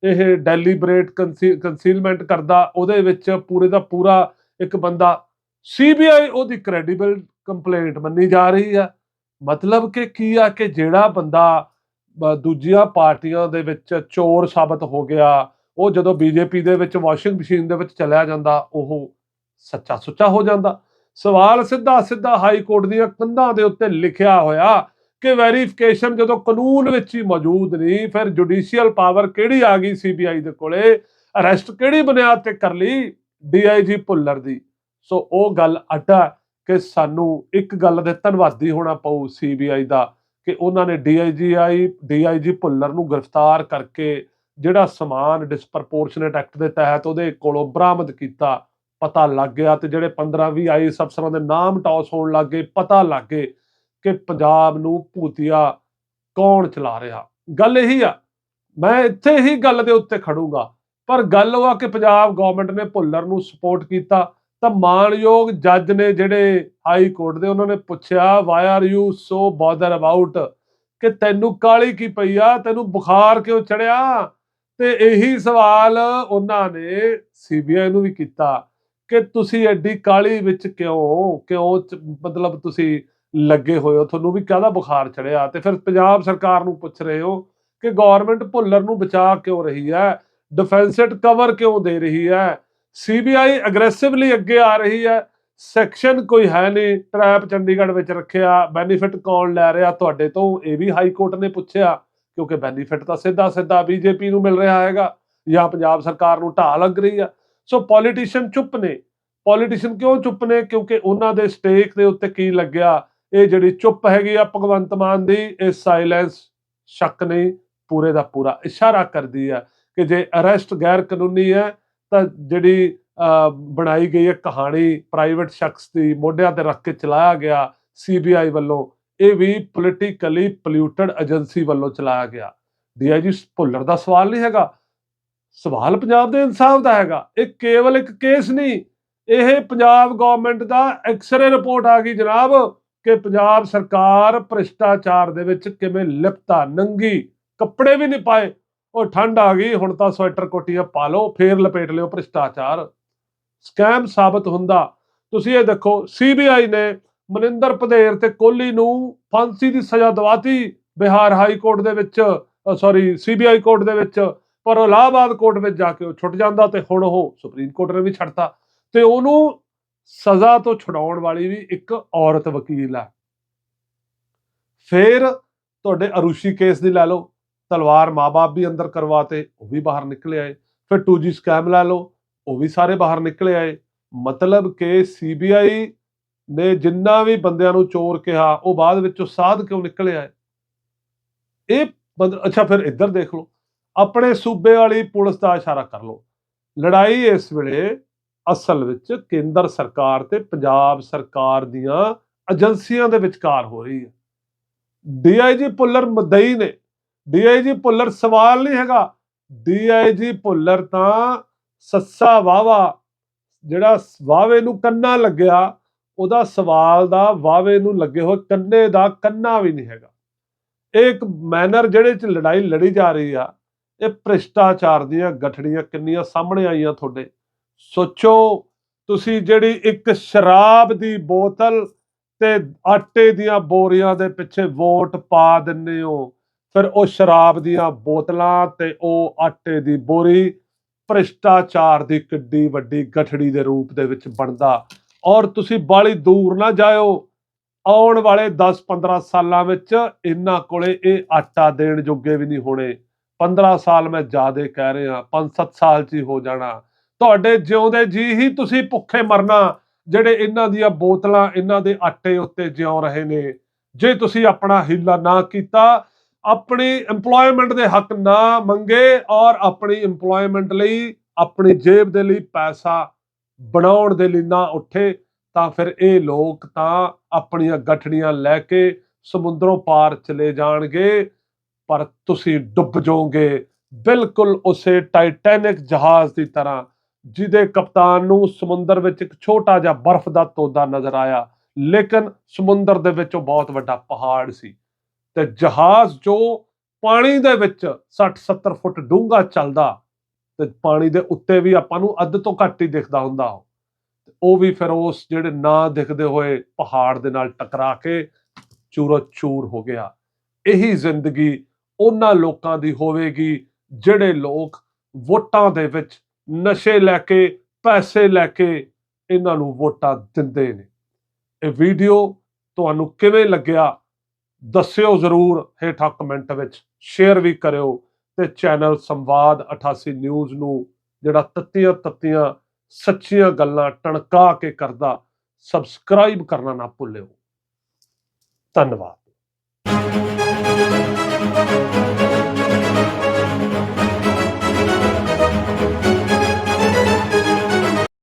A: ਇਹ ਡੈਲੀਬਰੇਟ ਕੰਸੀਲਮੈਂਟ ਕਰਦਾ, ਉਹਦੇ ਵਿੱਚ ਪੂਰੇ ਦਾ ਪੂਰਾ ਇੱਕ ਬੰਦਾ ਸੀਬੀਆਈ ਉਹਦੀ ਕ੍ਰੈਡੀਬਲ ਕੰਪਲੇਂਟ ਮੰਨੀ ਜਾ ਰਹੀ ਆ। ਮਤਲਬ ਕਿ ਕੀ ਆ ਕਿ ਜਿਹੜਾ ਬੰਦਾ ਦੂਜੀਆਂ ਪਾਰਟੀਆਂ ਦੇ ਵਿੱਚ ਚੋਰ ਸਾਬਤ ਹੋ ਗਿਆ, ਉਹ ਜਦੋਂ ਬੀਜੇਪੀ ਦੇ ਵਿੱਚ ਵਾਸ਼ਿੰਗ ਮਸ਼ੀਨ ਦੇ ਵਿੱਚ ਚਲਿਆ ਜਾਂਦਾ, ਉਹ ਸੱਚਾ ਸੁੱਚਾ ਹੋ ਜਾਂਦਾ। ਸਵਾਲ ਸਿੱਧਾ ਸਿੱਧਾ ਹਾਈ ਕੋਰਟ ਦੀਆਂ ਕੰਧਾਂ ਦੇ ਉੱਤੇ ਲਿਖਿਆ ਹੋਇਆ ਕਿ ਵੈਰੀਫਿਕੇਸ਼ਨ ਜਦੋਂ ਕਾਨੂੰਨ ਵਿੱਚ ਹੀ ਮੌਜੂਦ ਨਹੀਂ, ਫਿਰ ਜੁਡੀਸ਼ੀਅਲ ਪਾਵਰ ਕਿਹੜੀ ਆ ਗਈ ਸੀਬੀਆਈ ਦੇ ਕੋਲੇ? ਅਰੈਸਟ ਕਿਹੜੀ ਬੁਨਿਆਦ ਤੇ ਕਰ ਲਈ? ਡੀਆਈਜੀ ਭੁੱਲਰ ਦੀ। ਸੋ ਉਹ ਗੱਲ ਅੱਡਾ ਕਿ ਸਾਨੂੰ ਇੱਕ ਗੱਲ ਦੇ ਧੰਨਵਾਦੀ ਹੋਣਾ ਪਊ ਸੀਬੀਆਈ ਦਾ ਕਿ ਉਹਨਾਂ ਨੇ ਡੀਆਈਜੀਆਈ ਡੀਆਈਜੀ ਭੁੱਲਰ ਨੂੰ ਗ੍ਰਿਫਤਾਰ ਕਰਕੇ ਜਿਹੜਾ ਸਮਾਨ ਡਿਸਪਰਪੋਰਸ਼ਨੇਟ ਐਕਟ ਦੇ ਤਹਿਤ ਉਹਦੇ ਕੋਲੋਂ ਬਰਾਮਦ ਕੀਤਾ, ਪਤਾ ਲੱਗ ਗਿਆ ਤੇ ਜਿਹੜੇ 15 20 ਆਈਐਸ ਅਫਸਰਾਂ ਦੇ ਨਾਮ ਟੌਸ ਹੋਣ ਲੱਗੇ ਪਤਾ ਲੱਗ ਗਏ ਕਿ ਪੰਜਾਬ ਨੂੰ ਭੂਤੀਆ ਕੌਣ ਚਲਾ ਰਿਹਾ। ਗੱਲ ਇਹੀ ਆ, ਮੈਂ ਇੱਥੇ ਹੀ ਗੱਲ ਦੇ ਉੱਤੇ ਖੜੂਗਾ, ਪਰ ਗੱਲ ਉਹ ਆ ਕਿ ਪੰਜਾਬ ਗਵਰਨਮੈਂਟ ਨੇ ਭੁੱਲਰ ਨੂੰ ਸਪੋਰਟ ਕੀਤਾ ਤਾਂ ਮਾਣਯੋਗ ਜੱਜ ਨੇ ਜਿਹੜੇ ਹਾਈ ਕੋਰਟ ਦੇ ਉਹਨਾਂ ਨੇ ਪੁੱਛਿਆ why are you so bother about ਕਿ ਤੈਨੂੰ ਕਾਲੀ ਕੀ ਪਈ ਆ? ਤੈਨੂੰ ਬੁਖਾਰ ਕਿਉਂ ਚੜਿਆ? ਤੇ ਇਹੀ ਸਵਾਲ ਉਹਨਾਂ ਨੇ ਸੀਬੀਆਈ ਨੂੰ ਵੀ ਕੀਤਾ ਕਿ ਤੁਸੀਂ ਐਡੀ ਕਾਲੀ ਵਿੱਚ ਕਿਉਂ ਕਿਉਂ ਮਤਲਬ ਤੁਸੀਂ ਲੱਗੇ ਹੋਏ ਹੋ? ਤੁਹਾਨੂੰ ਵੀ ਕਾਹਦਾ ਬੁਖਾਰ ਚੜਿਆ? ਤੇ ਫਿਰ ਪੰਜਾਬ ਸਰਕਾਰ ਨੂੰ ਪੁੱਛ ਰਹੇ ਹੋ ਕਿ ਗਵਰਨਮੈਂਟ ਭੁੱਲਰ ਨੂੰ ਬਚਾ ਕਿਉਂ ਰਹੀ ਹੈ? ਡਿਫੈਂਸਡ ਕਵਰ ਕਿਉਂ ਦੇ ਰਹੀ ਹੈ? ਸੀਬੀਆਈ ਅਗਰੈਸਿਵਲੀ ਅੱਗੇ ਆ ਰਹੀ ਹੈ। ਸੈਕਸ਼ਨ ਕੋਈ ਹੈ ਨਹੀਂ। ਟ੍ਰੈਪ ਚੰਡੀਗੜ੍ਹ ਵਿੱਚ ਰੱਖਿਆ। ਬੈਨੀਫਿਟ ਕੌਣ ਲੈ ਰਿਹਾ? ਤੁਹਾਡੇ ਤੋਂ ਇਹ ਵੀ ਹਾਈ ਕੋਰਟ ਨੇ ਪੁੱਛਿਆ, ਕਿਉਂਕਿ ਬੈਨੀਫਿਟ ਤਾਂ ਸਿੱਧਾ ਸਿੱਧਾ ਬੀਜੇਪੀ ਨੂੰ ਮਿਲ ਰਿਹਾ ਹੈਗਾ, ਜਾਂ ਪੰਜਾਬ ਸਰਕਾਰ ਨੂੰ ਢਾਹ ਲੱਗ ਰਹੀ ਆ ਸੋ ਪੋਲੀਟੀਸ਼ੀਅਨ ਚੁੱਪ ਨੇ। ਪੋਲੀਟੀਸ਼ੀਅਨ ਕਿਉਂ ਚੁੱਪ ਨੇ? ਕਿਉਂਕਿ ਉਹਨਾਂ ਦੇ ਸਟੇਕ ਦੇ ਉੱਤੇ ਕੀ ਲੱਗਿਆ? ਇਹ ਜਿਹੜੀ ਚੁੱਪ ਹੈਗੀ ਆ ਭਗਵੰਤ ਮਾਨ ਦੀ, ਇਹ ਸਾਇਲੈਂਸ ਸ਼ੱਕ ਨਹੀਂ, ਪੂਰੇ ਦਾ ਪੂਰਾ ਇਸ਼ਾਰਾ ਕਰਦੀ ਆ ਕਿ ਜੇ ਅਰੈਸਟ ਗੈਰ ਕਾਨੂੰਨੀ ਹੈ ਤਾਂ ਜਿਹੜੀ ਬਣਾਈ ਗਈ ਹੈ ਕਹਾਣੀ ਪ੍ਰਾਈਵੇਟ ਸ਼ਖਸ ਦੀ ਮੋਢਿਆਂ ਤੇ ਰੱਖ ਕੇ ਚਲਾਇਆ ਗਿਆ ਸੀਬੀਆਈ ਵੱਲੋਂ, ਇਹ ਵੀ ਪੋਲੀਟੀਕਲੀ ਪੋਲਿਊਟਡ ਏਜੰਸੀ ਵੱਲੋਂ ਚਲਾਇਆ ਗਿਆ। ਡੀਆਈਜੀ ਭੁੱਲਰ ਦਾ ਸਵਾਲ ਨਹੀਂ ਹੈਗਾ। ਸਵਾਲ ਪੰਜਾਬ ਦੇ ਇਨਸਾਫ ਦਾ ਹੈਗਾ। ਇਹ ਕੇਵਲ ਇੱਕ ਕੇਸ ਨਹੀਂ, ਇਹ ਪੰਜਾਬ ਗਵਰਨਮੈਂਟ ਦਾ ਐਕਸਰੇ ਰਿਪੋਰਟ ਆ ਗਈ ਜਨਾਬ ਕਿ ਪੰਜਾਬ ਸਰਕਾਰ ਭ੍ਰਿਸ਼ਟਾਚਾਰ ਦੇ ਵਿੱਚ ਕਿਵੇਂ ਲਿਪਤਾ, ਨੰਗੀ, ਕੱਪੜੇ ਵੀ ਨਹੀਂ ਪਾਏ ਉਹ ਠੰਡ ਆ ਗਈ, ਹੁਣ ਤਾਂ ਸਵੈਟਰ ਕੋਟੀਆਂ ਪਾ ਲਓ, ਫੇਰ ਲਪੇਟ ਲਿਓ ਭ੍ਰਿਸ਼ਟਾਚਾਰ। ਸਕੈਮ ਸਾਬਤ ਹੁੰਦਾ। ਤੁਸੀਂ ਇਹ ਦੇਖੋ ਸੀਬੀਆਈ ਨੇ ਮਨਿੰਦਰ ਪਧੇਰ ਤੇ ਕੋਹਲੀ ਨੂੰ ਫਾਂਸੀ ਦੀ ਸਜ਼ਾ ਦਵਾਤੀ ਬਿਹਾਰ ਹਾਈ ਕੋਰਟ ਦੇ ਵਿੱਚ ਸੌਰੀ ਸੀਬੀਆਈ ਕੋਰਟ ਦੇ ਵਿੱਚ, ਪਰ ਇਲਾਹਾਬਾਦ ਕੋਰਟ ਵਿੱਚ ਜਾ ਕੇ ਉਹ ਛੁੱਟ ਜਾਂਦਾ ਤੇ ਹੁਣ ਉਹ ਸੁਪਰੀਮ ਕੋਰਟ ਨੇ ਵੀ ਛੱਡਤਾ। ਤੇ ਉਹਨੂੰ ਸਜ਼ਾ ਤੋਂ ਛੁਡਾਉਣ ਵਾਲੀ ਵੀ ਇੱਕ ਔਰਤ ਵਕੀਲ ਹੈ ਫੇਰ ਤੁਹਾਡੇ ਅਰੂਸ਼ੀ ਕੇਸ ਦੀ ਲੈ ਲਓ। ਤਲਵਾਰ ਮਾਪੇ ਵੀ ਅੰਦਰ ਕਰਵਾਤੇ ਉਹ ਵੀ ਬਾਹਰ ਨਿਕਲੇ ਆਏ। ਫਿਰ 2G ਸਕੈਮ ਲੈ ਲਓ, ਉਹ ਵੀ ਸਾਰੇ ਬਾਹਰ ਨਿਕਲੇ ਆਏ। ਮਤਲਬ ਕਿ ਸੀਬੀਆਈ ਨੇ ਜਿੰਨਾ ਵੀ ਬੰਦਿਆਂ ਨੂੰ ਚੋਰ ਕਿਹਾ, ਉਹ ਬਾਅਦ ਵਿੱਚੋਂ ਸਾਧ ਕਿਉਂ ਨਿਕਲੇ ਆਏ? ਇਹ ਬੰਦ- ਅੱਛਾ ਫਿਰ ਇੱਧਰ ਦੇਖ ਲਓ। ਆਪਣੇ ਸੂਬੇ ਵਾਲੀ ਪੁਲਿਸ ਦਾ ਇਸ਼ਾਰਾ ਕਰ ਲਓ। ਲੜਾਈ ਇਸ ਵੇਲੇ ਅਸਲ ਵਿੱਚ ਕੇਂਦਰ ਸਰਕਾਰ ਤੇ ਪੰਜਾਬ ਸਰਕਾਰ ਦੀਆਂ ਏਜੰਸੀਆਂ ਦੇ ਵਿਚਕਾਰ ਹੋ ਰਹੀ ਹੈ। ਡੀਆਈਜੀ ਭੁੱਲਰ ਮਦਈ ਨੇ ਡੀਆਈਜੀ ਭੁੱਲਰ ਸਵਾਲ ਨਹੀਂ ਹੈਗਾ। ਡੀਆਈਜੀ ਭੁੱਲਰ ਤਾਂ ਸੱਸਾ ਵਾਵਾ ਜਿਹੜਾ ਵਾਵੇ ਨੂੰ ਕੰਨਾ ਲੱਗਿਆ, ਉਹਦਾ ਸਵਾਲ ਦਾ ਵਾਵੇ ਨੂੰ ਲੱਗੇ ਹੋਏ ਕੰਨੇ ਦਾ ਕੰਨਾ ਵੀ ਨਹੀਂ ਹੈਗਾ। ਇਹ ਇੱਕ ਮੈਨਰ ਜਿਹੜੇ ਚ ਲੜਾਈ ਲੜੀ ਜਾ ਰਹੀ ਆ, ਇਹ ਭ੍ਰਿਸ਼ਟਾਚਾਰ ਦੀਆਂ ਗਠੜੀਆਂ ਕਿੰਨੀਆਂ ਸਾਹਮਣੇ ਆਈਆਂ ਤੁਹਾਡੇ। ਸੋਚੋ, ਤੁਸੀਂ ਜਿਹੜੀ ਇੱਕ ਸ਼ਰਾਬ ਦੀ ਬੋਤਲ ਤੇ ਆਟੇ ਦੀਆਂ ਬੋਰੀਆਂ ਦੇ ਪਿੱਛੇ ਵੋਟ ਪਾ ਦਿੰਦੇ ਹੋ ਫਿਰ ਉਹ ਸ਼ਰਾਬ ਦੀਆਂ ਬੋਤਲਾਂ ਤੇ ਉਹ ਆਟੇ ਦੀ ਬੋਰੀ ਭ੍ਰਿਸ਼ਟਾਚਾਰ ਦੀ ਕਿੱਡੀ ਵੱਡੀ ਗਠੜੀ ਦੇ ਰੂਪ ਦੇ ਵਿੱਚ ਬਣਦਾ। ਔਰ ਤੁਸੀਂ ਬਾਲੀ ਦੂਰ ਨਾ ਜਾਇਓ। ਆਉਣ ਵਾਲੇ 10-15 ਸਾਲਾਂ ਵਿੱਚ ਇਹਨਾਂ ਕੋਲੇ ਇਹ ਆਟਾ ਦੇਣ ਜੋਗੇ ਵੀ ਨਹੀਂ ਹੋਣੇ। 15 ਸਾਲ ਮੈਂ ਜ਼ਿਆਦੇ ਕਹਿ ਰਿਹਾ 5-7 ਸਾਲ ਚ ਹੀ ਹੋ ਜਾਣਾ। ਤੁਹਾਡੇ ਜਿਉਂਦੇ ਜੀ ਹੀ ਤੁਸੀਂ ਭੁੱਖੇ ਮਰਨਾ, ਜਿਹੜੇ ਇਹਨਾਂ ਦੀਆਂ ਬੋਤਲਾਂ, ਇਹਨਾਂ ਦੇ ਆਟੇ ਉੱਤੇ ਜਿਉ ਰਹੇ ਨੇ। ਜੇ ਤੁਸੀਂ ਆਪਣਾ ਹੀਲਾ ਨਾ ਕੀਤਾ ਆਪਣੀ EMPLOYMENT ਦੇ ਹੱਕ ਨਾ ਮੰਗੇ ਔਰ ਆਪਣੀ EMPLOYMENT ਲਈ, ਆਪਣੀ ਜੇਬ ਦੇ ਲਈ ਪੈਸਾ ਬਣਾਉਣ ਦੇ ਲਈ ਨਾ ਉੱਠੇ, ਤਾਂ ਫਿਰ ਇਹ ਲੋਕ ਤਾਂ ਆਪਣੀਆਂ ਗਠੜੀਆਂ ਲੈ ਕੇ ਸਮੁੰਦਰੋਂ ਪਾਰ ਚਲੇ ਜਾਣਗੇ, ਪਰ ਤੁਸੀਂ ਡੁੱਬ ਜਾਓਗੇ। ਬਿਲਕੁਲ ਉਸੇ ਟਾਈਟੈਨਿਕ ਜਹਾਜ਼ ਦੀ ਤਰ੍ਹਾਂ, ਜਿਹਦੇ ਕਪਤਾਨ ਨੂੰ ਸਮੁੰਦਰ ਵਿੱਚ ਇੱਕ ਛੋਟਾ ਜਿਹਾ ਬਰਫ਼ ਦਾ ਤੋਦਾ ਨਜ਼ਰ ਆਇਆ। ਲੇਕਿਨ ਸਮੁੰਦਰ ਦੇ ਵਿੱਚ ਉਹ ਬਹੁਤ ਵੱਡਾ ਪਹਾੜ ਸੀ। ਤੇ ਜਹਾਜ਼ ਜੋ ਪਾਣੀ ਦੇ ਵਿੱਚ 60-70 ਫੁੱਟ ਡੂੰਘਾ ਚੱਲਦਾ ਤੇ ਪਾਣੀ ਦੇ ਉੱਤੇ ਵੀ ਆਪਾਂ ਨੂੰ ਅੱਧ ਤੋਂ ਘੱਟ ਹੀ ਦਿਖਦਾ ਹੁੰਦਾ ਉਹ। ਵੀ ਫਿਰ ਉਸ ਜਿਹੜੇ ਨਾ ਦਿਖਦੇ ਹੋਏ ਪਹਾੜ ਦੇ ਨਾਲ ਟਕਰਾ ਕੇ ਚੂਰੋ ਚੂਰ ਹੋ ਗਿਆ। ਇਹੀ ਜ਼ਿੰਦਗੀ ਉਹਨਾਂ ਲੋਕਾਂ ਦੀ ਹੋਵੇਗੀ ਜਿਹੜੇ ਲੋਕ ਵੋਟਾਂ ਦੇ ਵਿੱਚ ਨਸ਼ੇ ਲੈ ਕੇ, ਪੈਸੇ ਲੈ ਕੇ ਇਹਨਾਂ ਨੂੰ ਵੋਟਾਂ ਦਿੰਦੇ ਨੇ। ਇਹ ਵੀਡੀਓ ਤੁਹਾਨੂੰ ਕਿਵੇਂ ਲੱਗਿਆ? ਦੱਸਿਓ ਜ਼ਰੂਰ ਹੇਠਾਂ ਕਮੈਂਟ ਵਿੱਚ ਸ਼ੇਅਰ ਵੀ ਕਰਿਓ ਤੇ ਚੈਨਲ ਸੰਵਾਦ 88 ਨਿਊਜ਼ ਨੂੰ ਜਿਹੜਾ ਤੱਤੀਆਂ ਤੱਤੀਆਂ ਸੱਚੀਆਂ ਗੱਲਾਂ ਟਣਕਾ ਕੇ ਕਰਦਾ ਸਬਸਕ੍ਰਾਈਬ ਕਰਨਾ ਨਾ ਭੁੱਲਿਓ। ਧੰਨਵਾਦ।